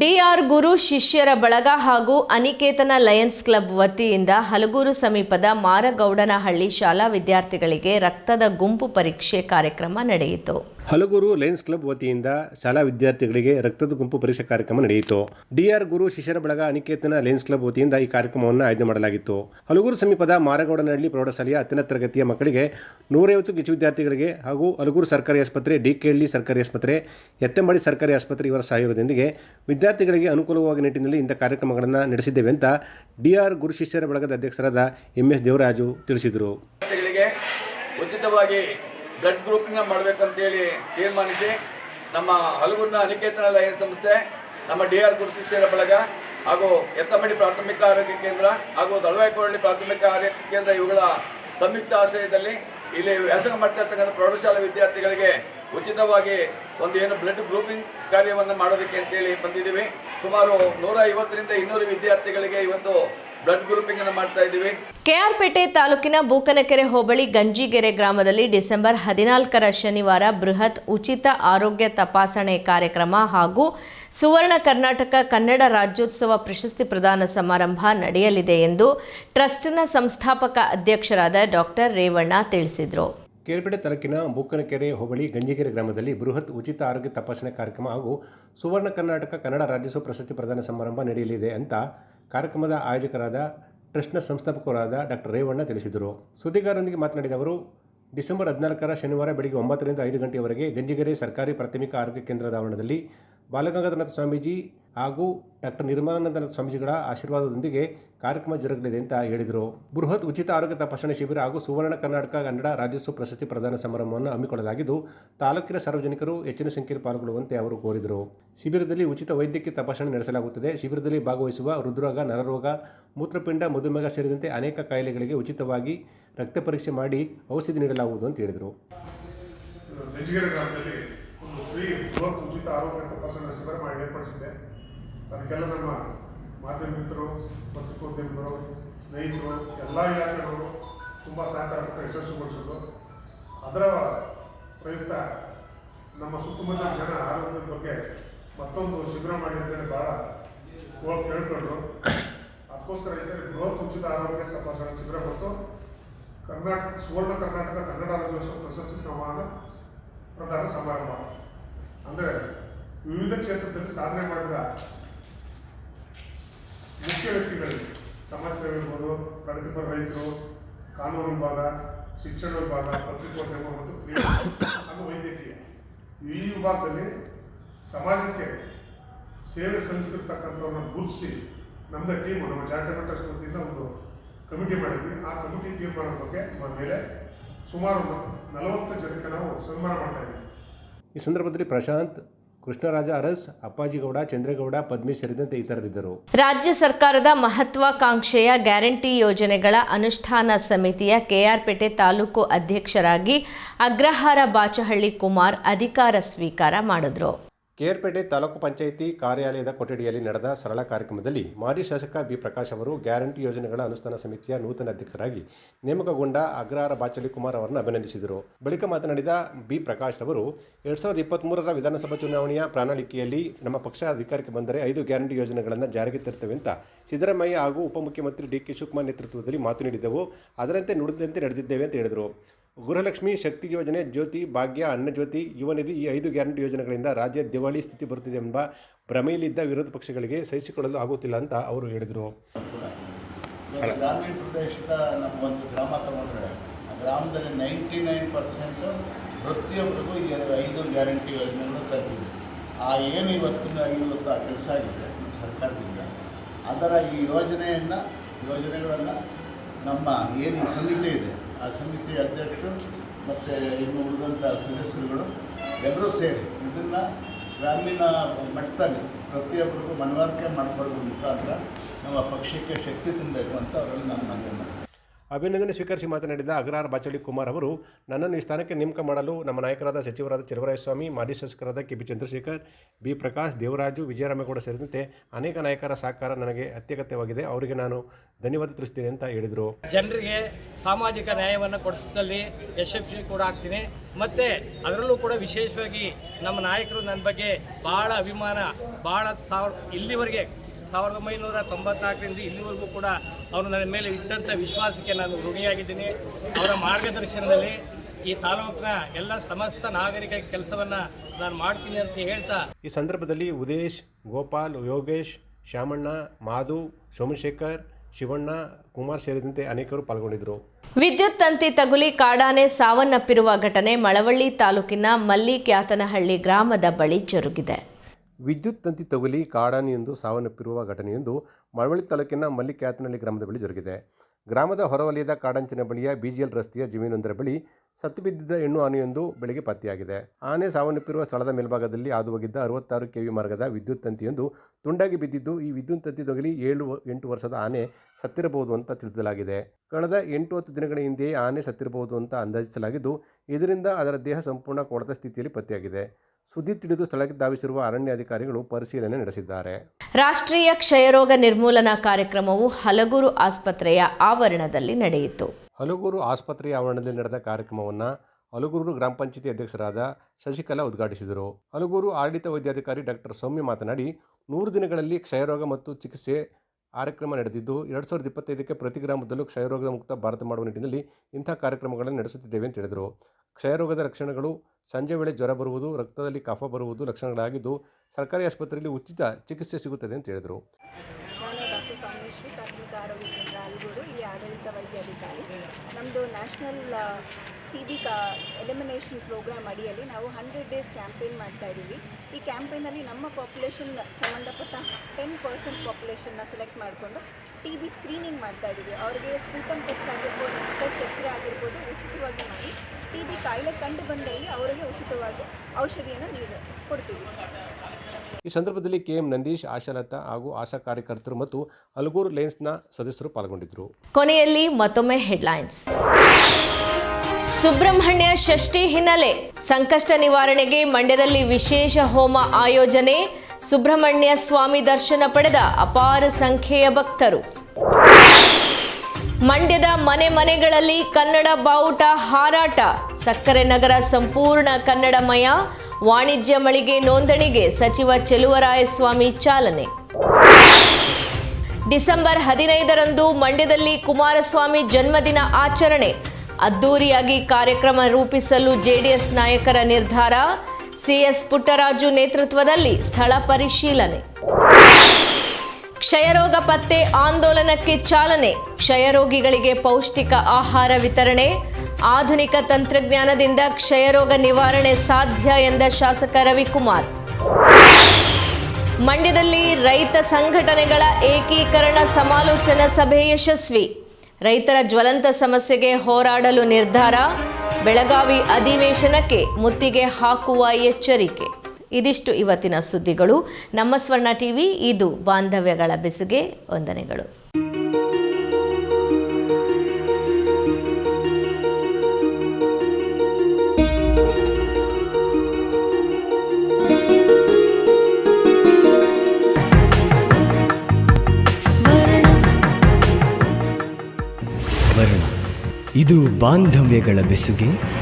ಡಿಆರ್ ಗುರು ಶಿಷ್ಯರ ಬಳಗ ಹಾಗೂ ಅನಿಕೇತನ ಲಯನ್ಸ್ ಕ್ಲಬ್ ವತಿಯಿಂದ ಹಲಗೂರು ಸಮೀಪದ ಮಾರಗೌಡನಹಳ್ಳಿ ಶಾಲಾ ವಿದ್ಯಾರ್ಥಿಗಳಿಗೆ ರಕ್ತದ ಗುಂಪು ಪರೀಕ್ಷೆ ಕಾರ್ಯಕ್ರಮ ನಡೆಯಿತು. ಹಲಗೂರು ಲಯನ್ಸ್ ಕ್ಲಬ್ ವತಿಯಿಂದ ಶಾಲಾ ವಿದ್ಯಾರ್ಥಿಗಳಿಗೆ ರಕ್ತದ ಗುಂಪು ಪರೀಕ್ಷೆ ಕಾರ್ಯಕ್ರಮ ನಡೆಯಿತು. ಡಿಆರ್ ಗುರು ಶಿಷ್ಯರ ಬಳಗ ಅನಿಕೇತನ ಲಯನ್ಸ್ ಕ್ಲಬ್ ವತಿಯಿಂದ ಈ ಕಾರ್ಯಕ್ರಮವನ್ನು ಆಯೋಜನೆ ಮಾಡಲಾಗಿತ್ತು. ಹಲಗೂರು ಸಮೀಪದ ಮಾರಗೌಡನಹಳ್ಳಿ ಪ್ರೌಢಶಾಲೆಯ ಹತ್ತನೇ ತರಗತಿಯ ಮಕ್ಕಳಿಗೆ ನೂರೈವತ್ತು ಹೆಚ್ಚು ವಿದ್ಯಾರ್ಥಿಗಳಿಗೆ ಹಾಗೂ ಅಲಗೂರು ಸರ್ಕಾರಿ ಆಸ್ಪತ್ರೆ, ಡಿ ಕೆ ಹಳ್ಳಿ ಸರ್ಕಾರಿ ಆಸ್ಪತ್ರೆ, ಎತ್ತಂಬಡಿ ಸರ್ಕಾರಿ ಆಸ್ಪತ್ರೆ ಇವರ ಸಹಯೋಗದೊಂದಿಗೆ ವಿದ್ಯಾರ್ಥಿಗಳಿಗೆ ಅನುಕೂಲವಾಗುವ ನಿಟ್ಟಿನಲ್ಲಿ ಇಂಥ ಕಾರ್ಯಕ್ರಮಗಳನ್ನು ನಡೆಸಿದ್ದೇವೆ ಅಂತ ಡಿಆರ್ ಗುರು ಶಿಷ್ಯರ ಬಳಗದ ಅಧ್ಯಕ್ಷರಾದ ಎಂ ಎಸ್ ದೇವರಾಜು ತಿಳಿಸಿದರು. ಉಚಿತವಾಗಿ ಬ್ಲಡ್ ಗ್ರೂಪಿಂಗ್ ಮಾಡಬೇಕಂತೇಳಿ ತೀರ್ಮಾನಿಸಿ ನಮ್ಮ ಹಲಗೂರಿನ ಅನಿಕೇತನ ಲಯನ್ ಸಂಸ್ಥೆ, ನಮ್ಮ ಡಿ ಆರ್ ಗುರುಶಿಷ್ಯರ ಬಳಗ ಹಾಗೂ ಎತ್ತಮಡಿ ಪ್ರಾಥಮಿಕ ಆರೋಗ್ಯ ಕೇಂದ್ರ ಹಾಗೂ ದಳವಾಯಿಕೊಳ್ಳಿ ಪ್ರಾಥಮಿಕ ಆರೋಗ್ಯ ಕೇಂದ್ರ ಇವುಗಳ ಸಂಯುಕ್ತ ಆಶ್ರಯದಲ್ಲಿ ಇಲ್ಲಿ ವ್ಯಾಸಂಗ ಮಾಡ್ತಾ ಇರ್ತಕ್ಕಂಥ ಪ್ರೌಢಶಾಲಾ ವಿದ್ಯಾರ್ಥಿಗಳಿಗೆ ಉಚಿತವಾಗಿ ಒಂದು ಏನು ಬ್ಲಡ್ ಗ್ರೂಪಿಂಗ್ ಕಾರ್ಯವನ್ನು ಮಾಡೋದಕ್ಕೆ ಅಂತೇಳಿ ಬಂದಿದ್ದೀವಿ. ಸುಮಾರು ನೂರ ಐವತ್ತರಿಂದ ಇನ್ನೂರು ವಿದ್ಯಾರ್ಥಿಗಳಿಗೆ ಇವತ್ತು ಬ್ಲಡ್ ಗ್ರೂಪಿಂಗ್ ಅನ್ನು ಮಾಡ್ತಾ ಇದ್ದೀವಿ. ಕೆಆರ್ಪೇಟೆ ತಾಲೂಕಿನ ಬೂಕನಕೆರೆ ಹೋಬಳಿ ಗಂಜಿಗೆರೆ ಗ್ರಾಮದಲ್ಲಿ ಡಿಸೆಂಬರ್ ಹದಿನಾಲ್ಕರ ಶನಿವಾರ ಬೃಹತ್ ಉಚಿತ ಆರೋಗ್ಯ ತಪಾಸಣೆ ಕಾರ್ಯಕ್ರಮ ಹಾಗೂ ಸುವರ್ಣ ಕರ್ನಾಟಕ ಕನ್ನಡ ರಾಜ್ಯೋತ್ಸವ ಪ್ರಶಸ್ತಿ ಪ್ರದಾನ ಸಮಾರಂಭ ನಡೆಯಲಿದೆ ಎಂದು ಟ್ರಸ್ಟ್ನ ಸಂಸ್ಥಾಪಕ ಅಧ್ಯಕ್ಷರಾದ ಡಾಕ್ಟರ್ ರೇವಣ್ಣ ತಿಳಿಸಿದರು. ಕೇಳ್ಪಡೆ ತಾಲೂಕಿನ ಬೂಕನಕೆರೆ ಹೋಬಳಿ ಗಂಜಿಗೆರೆ ಗ್ರಾಮದಲ್ಲಿ ಬೃಹತ್ ಉಚಿತ ಆರೋಗ್ಯ ತಪಾಸಣೆ ಕಾರ್ಯಕ್ರಮ ಹಾಗೂ ಸುವರ್ಣ ಕರ್ನಾಟಕ ಕನ್ನಡ ರಾಜ್ಯೋತ್ಸವ ಪ್ರಶಸ್ತಿ ಪ್ರದಾನ ಸಮಾರಂಭ ನಡೆಯಲಿದೆ ಅಂತ ಕಾರ್ಯಕ್ರಮದ ಆಯೋಜಕರಾದ ಟ್ರಸ್ಟ್ನ ಸಂಸ್ಥಾಪಕರಾದ ಡಾಕ್ಟರ್ ರೇವಣ್ಣ ತಿಳಿಸಿದರು. ಸುದ್ದಿಗಾರರೊಂದಿಗೆ ಮಾತನಾಡಿದ ಅವರು, ಡಿಸೆಂಬರ್ ಹದಿನಾಲ್ಕರ ಶನಿವಾರ ಬೆಳಗ್ಗೆ ಒಂಬತ್ತರಿಂದ ಐದು ಗಂಟೆಯವರೆಗೆ ಗಂಜಿಗೆರೆ ಸರ್ಕಾರಿ ಪ್ರಾಥಮಿಕ ಆರೋಗ್ಯ ಕೇಂದ್ರದ ಆವರಣದಲ್ಲಿ ಬಾಲಗಂಗಾಧರನಾಥ ಸ್ವಾಮೀಜಿ ಹಾಗೂ ಡಾಕ್ಟರ್ ನಿರ್ಮಲಾನಂದನಾಥ ಸ್ವಾಮೀಜಿಗಳ ಆಶೀರ್ವಾದದೊಂದಿಗೆ ಕಾರ್ಯಕ್ರಮ ಜರುಗಲಿದೆ ಅಂತ ಹೇಳಿದರು. ಬೃಹತ್ ಉಚಿತ ಆರೋಗ್ಯ ತಪಾಸಣೆ ಶಿಬಿರ ಹಾಗೂ ಸುವರ್ಣ ಕರ್ನಾಟಕ ಕನ್ನಡ ರಾಜ್ಯೋತ್ಸವ ಪ್ರಶಸ್ತಿ ಪ್ರದಾನ ಸಮಾರಂಭವನ್ನು ಹಮ್ಮಿಕೊಳ್ಳಲಾಗಿದ್ದು, ತಾಲೂಕಿನ ಸಾರ್ವಜನಿಕರು ಹೆಚ್ಚಿನ ಸಂಖ್ಯೆಯಲ್ಲಿ ಪಾಲ್ಗೊಳ್ಳುವಂತೆ ಅವರು ಕೋರಿದರು. ಶಿಬಿರದಲ್ಲಿ ಉಚಿತ ವೈದ್ಯಕೀಯ ತಪಾಸಣೆ ನಡೆಸಲಾಗುತ್ತದೆ. ಶಿಬಿರದಲ್ಲಿ ಭಾಗವಹಿಸುವ ಹೃದ್ರೋಗ, ನರರೋಗ, ಮೂತ್ರಪಿಂಡ, ಮಧುಮೇಹ ಸೇರಿದಂತೆ ಅನೇಕ ಕಾಯಿಲೆಗಳಿಗೆ ಉಚಿತವಾಗಿ ರಕ್ತ ಪರೀಕ್ಷೆ ಮಾಡಿ ಔಷಧಿ ನೀಡಲಾಗುವುದು ಅಂತ ಹೇಳಿದರು. ಫ್ರೀ ಬೃಹತ್ ಉಚಿತ ಆರೋಗ್ಯ ತಪಾಸಣಾ ಶಿಬಿರ ಮಾಡಿ ಏರ್ಪಡಿಸಿದೆ ಅದಕ್ಕೆಲ್ಲ ನಮ್ಮ ಮಾಧ್ಯಮ ಮಿತ್ರರು ಪತ್ರಿಕೋದ್ಯಮಿಗಳು ಸ್ನೇಹಿತರು, ಎಲ್ಲ ಇಲಾಖೆಗಳು ತುಂಬ ಸಹಕಾರ ಯಶಸ್ವಿಗೊಳಿಸಿದ್ರು ಅದರ ಪ್ರಯುಕ್ತ ನಮ್ಮ ಸುತ್ತಮುತ್ತ ಜನ ಆರೋಗ್ಯದ ಬಗ್ಗೆ ಮತ್ತೊಂದು ಶಿಬಿರ ಮಾಡಿ ಅಂತೇಳಿ ಭಾಳ ಕೇಳ್ಕೊಂಡ್ರು ಅದಕ್ಕೋಸ್ಕರ ಈ ಸರಿ ಬೃಹತ್ ಉಚಿತ ಆರೋಗ್ಯ ತಪಾಸಣಾ ಶಿಬಿರ ಮತ್ತು ಕರ್ನಾಟಕ, ಸುವರ್ಣ ಕರ್ನಾಟಕ ಕನ್ನಡ ರಾಜ್ಯೋತ್ಸವ ಪ್ರಶಸ್ತಿ ಸಮಾನ ಪ್ರಧಾನ ಸಮಾರಂಭ. ಅಂದರೆ ವಿವಿಧ ಕ್ಷೇತ್ರದಲ್ಲಿ ಸಾಧನೆ ಮಾಡಿದ ಮುಖ್ಯ ವ್ಯಕ್ತಿಗಳಿಗೆ ಸಮಾಜ ಸೇವೆ ಇರ್ಬೋದು ಪ್ರಗತಿಪರ ರೈತರು, ಕಾನೂನು ವಿಭಾಗ, ಶಿಕ್ಷಣ ವಿಭಾಗ ಪತ್ರಿಕೋದ್ಯಮ ಮತ್ತು ಕ್ರೀಡೆ ಹಾಗೂ ವೈದ್ಯಕೀಯ. ಈ ವಿಭಾಗದಲ್ಲಿ ಸಮಾಜಕ್ಕೆ ಸೇವೆ ಸಲ್ಲಿಸಿರ್ತಕ್ಕಂಥವ್ರನ್ನ ಗುರುತಿಸಿ ನಮ್ಮದೇ ಟೀಮು ನಮ್ಮ ಚಾರಿಟೇಬಲ್ ಟ್ರಸ್ಟ್ ವತಿಯಿಂದ ಒಂದು ಕಮಿಟಿ ಮಾಡಿದ್ವಿ. ಆ ಕಮಿಟಿ ತೀರ್ಮಾನದ ಬಗ್ಗೆ ಮೇಲೆ ಸುಮಾರು ನಲವತ್ತು ಜನಕ್ಕೆ ನಾವು ಸನ್ಮಾನ ಮಾಡ್ತಾ ಇದ್ದೀವಿ. ಈ ಸಂದರ್ಭದಲ್ಲಿ ಪ್ರಶಾಂತ್, ಕೃಷ್ಣರಾಜ ಅರಸ್, ಅಪ್ಪಾಜಿಗೌಡ, ಚಂದ್ರೇಗೌಡ ಪದ್ಮೇಶ್ ಸೇರಿದಂತೆ ಇತರರಿದ್ದರು. ರಾಜ್ಯ ಸರ್ಕಾರದ ಮಹತ್ವಾಕಾಂಕ್ಷೆಯ ಗ್ಯಾರಂಟಿ ಯೋಜನೆಗಳ ಅನುಷ್ಠಾನ ಸಮಿತಿಯ ಕೆಆರ್ಪೇಟೆ ತಾಲೂಕು ಅಧ್ಯಕ್ಷರಾಗಿ ಅಗ್ರಹಾರ ಬಾಚಹಳ್ಳಿ ಕುಮಾರ್ ಅಧಿಕಾರ ಸ್ವೀಕಾರ ಮಾಡಿದ್ರು. ಕೇರ್ಪೇಟೆ ತಾಲೂಕು ಪಂಚಾಯಿತಿ ಕಾರ್ಯಾಲಯದ ಕೊಠಡಿಯಲ್ಲಿ ನಡೆದ ಸರಳ ಕಾರ್ಯಕ್ರಮದಲ್ಲಿ ಮಾಜಿ ಶಾಸಕ ಬಿ ಪ್ರಕಾಶ್ ಅವರು ಗ್ಯಾರಂಟಿ ಯೋಜನೆಗಳ ಅನುಷ್ಠಾನ ಸಮಿತಿಯ ನೂತನ ಅಧ್ಯಕ್ಷರಾಗಿ ನೇಮಕಗೊಂಡ ಅಗ್ರಹಾರ ಬಾಚಲಿ ಕುಮಾರ್ ಅವರನ್ನು ಅಭಿನಂದಿಸಿದರು. ಬಳಿಕ ಮಾತನಾಡಿದ ಬಿ ಪ್ರಕಾಶ್ ಅವರು, ಎರಡ್ ಸಾವಿರದ ಇಪ್ಪತ್ತ್ಮೂರರ ವಿಧಾನಸಭಾ ಚುನಾವಣೆಯ ಪ್ರಣಾಳಿಕೆಯಲ್ಲಿ ನಮ್ಮ ಪಕ್ಷ ಅಧಿಕಾರಕ್ಕೆ ಬಂದರೆ ಐದು ಗ್ಯಾರಂಟಿ ಯೋಜನೆಗಳನ್ನು ಜಾರಿಗೆ ತರ್ತೇವೆ ಅಂತ ಸಿದ್ದರಾಮಯ್ಯ ಹಾಗೂ ಉಪಮುಖ್ಯಮಂತ್ರಿ ಡಿ ಕೆ ಶಿವಕುಮಾರ್ ನೇತೃತ್ವದಲ್ಲಿ ಮಾತು ನೀಡಿದ್ದೆವು. ಅದರಂತೆ ನುಡಿದಂತೆ ನಡೆದಿದ್ದೇವೆ ಅಂತ ಹೇಳಿದರು. ಗೃಹಲಕ್ಷ್ಮಿ ಶಕ್ತಿ ಯೋಜನೆ, ಜ್ಯೋತಿ, ಭಾಗ್ಯ ಅನ್ನಜ್ಯೋತಿ ಯುವನಿಧಿ ಈ ಐದು ಗ್ಯಾರಂಟಿ ಯೋಜನೆಗಳಿಂದ ರಾಜ್ಯ ದಿವಾಳಿ ಸ್ಥಿತಿ ಬರುತ್ತಿದೆ ಎಂಬ ಭ್ರಮೆಯಲ್ಲಿದ್ದ ವಿರೋಧ ಪಕ್ಷಗಳಿಗೆ ಸಹಿಸಿಕೊಳ್ಳಲು ಆಗುತ್ತಿಲ್ಲ ಅಂತ ಅವರು ಹೇಳಿದರು. ಗ್ರಾಮೀಣ ಪ್ರದೇಶದ ನಮ್ಮ ಒಂದು ಗ್ರಾಮ ತಗೊಂಡ್ರೆ ಆ ಗ್ರಾಮದಲ್ಲಿ ನೈಂಟಿ ನೈನ್ ಪರ್ಸೆಂಟು ಪ್ರತಿಯೊಬ್ಬರಿಗೂ ಈ ಐದು ಗ್ಯಾರಂಟಿ ಯೋಜನೆಗಳು ತಲುಪಿದೆ ಆ ಏನು ಇವತ್ತಿನ ಇವತ್ತು ಆ ಕೆಲಸ ಆಗಿದೆ ಸರ್ಕಾರದಿಂದ, ಅದರ ಈ ಯೋಜನೆಯನ್ನು, ಯೋಜನೆಗಳನ್ನು ನಮ್ಮ ಏನು ಸಮಿತಿ ಇದೆ ಆ ಸಮಿತಿ ಅಧ್ಯಕ್ಷರು ಮತ್ತು ಇನ್ನು ಉಳಿದಂಥ ಸದಸ್ಯರುಗಳು ಎಲ್ಲರೂ ಸೇರಿ ಇದನ್ನು ಗ್ರಾಮೀಣ ಮಟ್ಟದಲ್ಲಿ ಪ್ರತಿಯೊಬ್ಬರಿಗೂ ಮನವರಿಕೆ ಮಾಡಿಕೊಳ್ಳೋದ್ರ ಮುಖಾಂತರ ನಮ್ಮ ಪಕ್ಷಕ್ಕೆ ಶಕ್ತಿ ತುಂಬಬೇಕು ಅಂತ ಅವರಲ್ಲಿ ನಾನು ಮನವಿ ಮಾಡ್ತೀನಿ. ಅಭಿನಂದನೆ ಸ್ವೀಕರಿಸಿ ಮಾತನಾಡಿದ ಅಗ್ರಹಾರ ಬಾಚಳಿ ಕುಮಾರ್ ಅವರು, ನನ್ನನ್ನು ಈ ಸ್ಥಾನಕ್ಕೆ ನೇಮಕ ಮಾಡಲು ನಮ್ಮ ನಾಯಕರಾದ ಸಚಿವರಾದ ಚಲುವರಾಯಸ್ವಾಮಿ ಮಾಜಿ ಶಾಸಕರಾದ K P Chandrashekar, B Prakash, Devaraju, Vijayaramegowda ಸೇರಿದಂತೆ ಅನೇಕ ನಾಯಕರ ಸಹಕಾರ ನನಗೆ ಅತ್ಯಗತ್ಯವಾಗಿದೆ. ಅವರಿಗೆ ನಾನು ಧನ್ಯವಾದ ತಿಳಿಸ್ತೀನಿ ಅಂತ ಹೇಳಿದರು. ಜನರಿಗೆ ಸಾಮಾಜಿಕ ನ್ಯಾಯವನ್ನು ಕೊಡಿಸಿದಲ್ಲಿ ಯಶಸ್ವಿ ಕೂಡ ಆಗ್ತೀನಿ. ಮತ್ತು ಅದರಲ್ಲೂ ಕೂಡ ವಿಶೇಷವಾಗಿ ನಮ್ಮ ನಾಯಕರು ನನ್ನ ಬಗ್ಗೆ ಭಾಳ ಅಭಿಮಾನ ಭಾಳ ಸಾವಿರ ಇಲ್ಲಿವರೆಗೆ ಸಾವಿರದ ಒಂಬೈನೂರ ತೊಂಬತ್ನಾಲ್ಕರಿಂದ ಇಲ್ಲಿವರೆಗೂ ಕೂಡ ಅವರು ನನ್ನ ಮೇಲೆ ಇಟ್ಟಂಥ ವಿಶ್ವಾಸಕ್ಕೆ ನಾನು ಋಣಿಯಾಗಿದ್ದೀನಿ. ಅವರ ಮಾರ್ಗದರ್ಶನದಲ್ಲಿ ಈ ತಾಲೂಕಿನ ಎಲ್ಲ ಸಮಸ್ತ ನಾಗರಿಕ ಕೆಲಸವನ್ನು ನಾನು ಮಾಡ್ತೀನಿ ಅಂತ ಹೇಳ್ತಾ ಈ ಸಂದರ್ಭದಲ್ಲಿ ಉದೇಶ್ ಗೋಪಾಲ್ ಯೋಗೇಶ್ ಶ್ಯಾಮಣ್ಣ ಮಾಧು ಸೋಮಶೇಖರ್ ಶಿವಣ್ಣ ಕುಮಾರ್ ಸೇರಿದಂತೆ ಅನೇಕರು ಪಾಲ್ಗೊಂಡಿದ್ದರು. ವಿದ್ಯುತ್ ತಂತಿ ತಗುಲಿ ಕಾಡಾನೆ ಸಾವನ್ನಪ್ಪಿರುವ ಘಟನೆ ಮಳವಳ್ಳಿ ತಾಲೂಕಿನ ಮಲ್ಲಿಕ್ಯಾತನಹಳ್ಳಿ ಗ್ರಾಮದ ಬಳಿ ಜರುಗಿದೆ. ವಿದ್ಯುತ್ ತಂತಿ ತಗುಲಿ ಕಾಡಾನೆಯೊಂದು ಸಾವನ್ನಪ್ಪಿರುವ ಘಟನೆಯೊಂದು ಮಳವಳ್ಳಿ ತಾಲೂಕಿನ ಮಲ್ಲಿಕ್ಯಾತನಹಳ್ಳಿ ಗ್ರಾಮದ ಬಳಿ ಜರುಗಿದೆ. ಗ್ರಾಮದ ಹೊರವಲಯದ ಕಾಡಂಚಿನ ಬಳಿಯ ಬಿಜಿಎಲ್ ರಸ್ತೆಯ ಜಮೀನೊಂದರ ಬಳಿ ಸತ್ತು ಬಿದ್ದಿದ್ದ ಹೆಣ್ಣು ಆನೆಯೊಂದು ಬೆಳಗ್ಗೆ ಪತ್ತೆಯಾಗಿದೆ. ಆನೆ ಸಾವನ್ನಪ್ಪಿರುವ ಸ್ಥಳದ ಮೇಲ್ಭಾಗದಲ್ಲಿ ಹಾದು ಹೋಗಿದ್ದ ಅರವತ್ತಾರು ಕೆವಿ ಮಾರ್ಗದ ವಿದ್ಯುತ್ ತಂತಿಯೊಂದು ತುಂಡಾಗಿ ಬಿದ್ದಿದ್ದು, ಈ ವಿದ್ಯುತ್ ತಂತಿ ತೊಗಲಿ ಏಳು ಎಂಟು ವರ್ಷದ ಆನೆ ಸತ್ತಿರಬಹುದು ಅಂತ ತಿಳಿಸಲಾಗಿದೆ. ಕಳೆದ ಎಂಟು ಹತ್ತು ದಿನಗಳ ಹಿಂದೆಯೇ ಆನೆ ಸತ್ತಿರಬಹುದು ಅಂತ ಅಂದಾಜಿಸಲಾಗಿದ್ದು, ಇದರಿಂದ ಅದರ ದೇಹ ಸಂಪೂರ್ಣ ಕೊಳೆತ ಸ್ಥಿತಿಯಲ್ಲಿ ಪತ್ತೆಯಾಗಿದೆ. ಸುದ್ದಿ ತಿಳಿದು ಸ್ಥಳಕ್ಕೆ ಧಾವಿಸಿರುವ ಅರಣ್ಯಾಧಿಕಾರಿಗಳು ಪರಿಶೀಲನೆ ನಡೆಸಿದ್ದಾರೆ. ರಾಷ್ಟ್ರೀಯ ಕ್ಷಯರೋಗ ನಿರ್ಮೂಲನಾ ಕಾರ್ಯಕ್ರಮವು ಹಲಗೂರು ಆಸ್ಪತ್ರೆಯ ಆವರಣದಲ್ಲಿ ನಡೆಯಿತು. ಹಲಗೂರು ಆಸ್ಪತ್ರೆಯ ಆವರಣದಲ್ಲಿ ನಡೆದ ಕಾರ್ಯಕ್ರಮವನ್ನು ಹಲಗೂರು ಗ್ರಾಮ ಪಂಚಾಯತಿ ಅಧ್ಯಕ್ಷರಾದ ಶಶಿಕಲಾ ಉದ್ಘಾಟಿಸಿದರು. ಹಲಗೂರು ಆಡಳಿತ ವೈದ್ಯಾಧಿಕಾರಿ ಡಾಕ್ಟರ್ ಸೌಮ್ಯ ಮಾತನಾಡಿ ನೂರು ದಿನಗಳಲ್ಲಿ ಕ್ಷಯರೋಗ ಮತ್ತು ಚಿಕಿತ್ಸೆ ಕಾರ್ಯಕ್ರಮ ನಡೆದಿದ್ದು ಎರಡು ಸಾವಿರದ ಇಪ್ಪತ್ತೈದಕ್ಕೆ ಪ್ರತಿ ಗ್ರಾಮದಲ್ಲೂ ಕ್ಷಯರೋಗದ ಮುಕ್ತ ಭಾರತ ಮಾಡುವ ನಿಟ್ಟಿನಲ್ಲಿ ಇಂಥ ಕಾರ್ಯಕ್ರಮಗಳನ್ನು ನಡೆಸುತ್ತಿದ್ದೇವೆ ಅಂತ ಹೇಳಿದರು. ಕ್ಷಯರೋಗದ ಲಕ್ಷಣಗಳು ಸಂಜೆ ವೇಳೆ ಜ್ವರ ಬರುವುದು, ರಕ್ತದಲ್ಲಿ ಕಫ ಬರುವುದು ಲಕ್ಷಣಗಳಾಗಿದ್ದು ಸರ್ಕಾರಿ ಆಸ್ಪತ್ರೆಯಲ್ಲಿ ಉಚಿತ ಚಿಕಿತ್ಸೆ ಸಿಗುತ್ತದೆ ಅಂತ ಹೇಳಿದರು. ನಾನು ಡಾಕ್ಟರ್ ಆರೋಗ್ಯ ಕೇಂದ್ರ ಇಲ್ಲಿ ವೈದ್ಯಾಧಿಕಾರಿ ನಮ್ಮದು ನ್ಯಾಷನಲ್ ಟಿ ಬಿ ಕಾ, ಎಲಿಮಿನೇಷನ್ ಪ್ರೋಗ್ರಾಮ್ ಅಡಿಯಲ್ಲಿ ನಾವು ಹಂಡ್ರೆಡ್ ಡೇಸ್ ಕ್ಯಾಂಪೇನ್ ಮಾಡ್ತಾ ಇದ್ದೀವಿ. ಈ ಕ್ಯಾಂಪೇನಲ್ಲಿ ನಮ್ಮ ಪಾಪ್ಯುಲೇಷನ್ ಸಂಬಂಧಪಟ್ಟ ಟೆನ್ ಪರ್ಸೆಂಟ್ ಪಾಪ್ಯುಲೇಷನ್ನ ಸೆಲೆಕ್ಟ್ ಮಾಡಿಕೊಂಡು ಟಿ ಬಿ ಸ್ಕ್ರೀನಿಂಗ್ ಮಾಡ್ತಾ ಇದ್ದೀವಿ. ಅವರಿಗೆ ಸ್ಪೂಟಮ್ ಟೆಸ್ಟ್ ಆಗಿರ್ಬೋದು, ಚೆಸ್ಟ್ ಎಕ್ಸ್ರೇ ಆಗಿರ್ಬೋದು, ಉಚಿತವಾಗಿ ಕಾಯಿಲೆ ಕಂಡು ಬಂದಲ್ಲಿ ಅವರಿಗೆ ಉಚಿತವಾಗಿ ಔಷಧಿಯನ್ನು ನೀಡ ಕೊಡ್ತೀವಿ. ಈ ಸಂದರ್ಭದಲ್ಲಿ ಕೆಎಂ ನಂದೀಶ್ ಆಶಾಲತಾ ಹಾಗೂ ಆಶಾ ಕಾರ್ಯಕರ್ತರು ಮತ್ತು ಅಲಗೂರು ಲೈನ್ಸ್ನ ಸದಸ್ಯರು ಪಾಲ್ಗೊಂಡಿದ್ದರು. ಕೊನೆಯಲ್ಲಿ ಮತ್ತೊಮ್ಮೆ ಹೆಡ್ಲೈನ್ಸ್. ಸುಬ್ರಹ್ಮಣ್ಯ ಷಷ್ಠಿ ಹಿನ್ನೆಲೆ ಸಂಕಷ್ಟ ನಿವಾರಣೆಗೆ ಮಂಡ್ಯದಲ್ಲಿ ವಿಶೇಷ ಹೋಮ ಆಯೋಜನೆ ಸುಬ್ರಹ್ಮಣ್ಯ ಸ್ವಾಮಿ ದರ್ಶನ ಪಡೆದ ಅಪಾರ ಸಂಖ್ಯೆಯ ಭಕ್ತರು. ಮಂಡ್ಯದ ಮನೆ ಮನೆಗಳಲ್ಲಿ ಕನ್ನಡ ಬಾವುಟ ಹಾರಾಟ. ಸಕ್ಕರೆ ನಗರ ಸಂಪೂರ್ಣ ಕನ್ನಡಮಯ. ವಾಣಿಜ್ಯ ಮಳಿಗೆ ನೋಂದಣಿಗೆ ಸಚಿವ ಚೆಲುವರಾಯಸ್ವಾಮಿ ಚಾಲನೆ. ಡಿಸೆಂಬರ್ ಹದಿನೈದರಂದು ಮಂಡ್ಯದಲ್ಲಿ ಕುಮಾರಸ್ವಾಮಿ ಜನ್ಮದಿನ ಆಚರಣೆ. ಅದ್ದೂರಿಯಾಗಿ ಕಾರ್ಯಕ್ರಮ ರೂಪಿಸಲು ಜೆಡಿಎಸ್ ನಾಯಕರ ನಿರ್ಧಾರ. ಸಿಎಸ್ ಪುಟ್ಟರಾಜು ನೇತೃತ್ವದಲ್ಲಿ ಸ್ಥಳ ಪರಿಶೀಲನೆ. ಕ್ಷಯರೋಗ ಪತ್ತೆ ಆಂದೋಲನಕ್ಕೆ ಚಾಲನೆ. ಕ್ಷಯರೋಗಿಗಳಿಗೆ ಪೌಷ್ಟಿಕ ಆಹಾರ ವಿತರಣೆ. ಆಧುನಿಕ ತಂತ್ರಜ್ಞಾನದಿಂದ ಕ್ಷಯರೋಗ ನಿವಾರಣೆ ಸಾಧ್ಯ ಎಂದ ಶಾಸಕ ರವಿಕುಮಾರ್. ಮಂಡ್ಯದಲ್ಲಿ ರೈತ ಸಂಘಟನೆಗಳ ಏಕೀಕರಣ ಸಮಾಲೋಚನಾ ಸಭೆ ಯಶಸ್ವಿ. ರೈತರ ಜ್ವಲಂತ ಸಮಸ್ಯೆಗೆ ಹೋರಾಡಲು ನಿರ್ಧಾರ. ಬೆಳಗಾವಿ ಅಧಿವೇಶನಕ್ಕೆ ಮುತ್ತಿಗೆ ಹಾಕುವ ಎಚ್ಚರಿಕೆ. ಇದಿಷ್ಟು ಇವತ್ತಿನ ಸುದ್ದಿಗಳು. ನಮ್ಮ ಸ್ವರ್ಣ ಟಿವಿ ಇದು ಬಾಂಧವ್ಯಗಳ ಬೆಸುಗೆ ವಂದನೆಗಳು. ಇದು ಬಾಂಧವ್ಯಗಳ ಬೆಸುಗೆ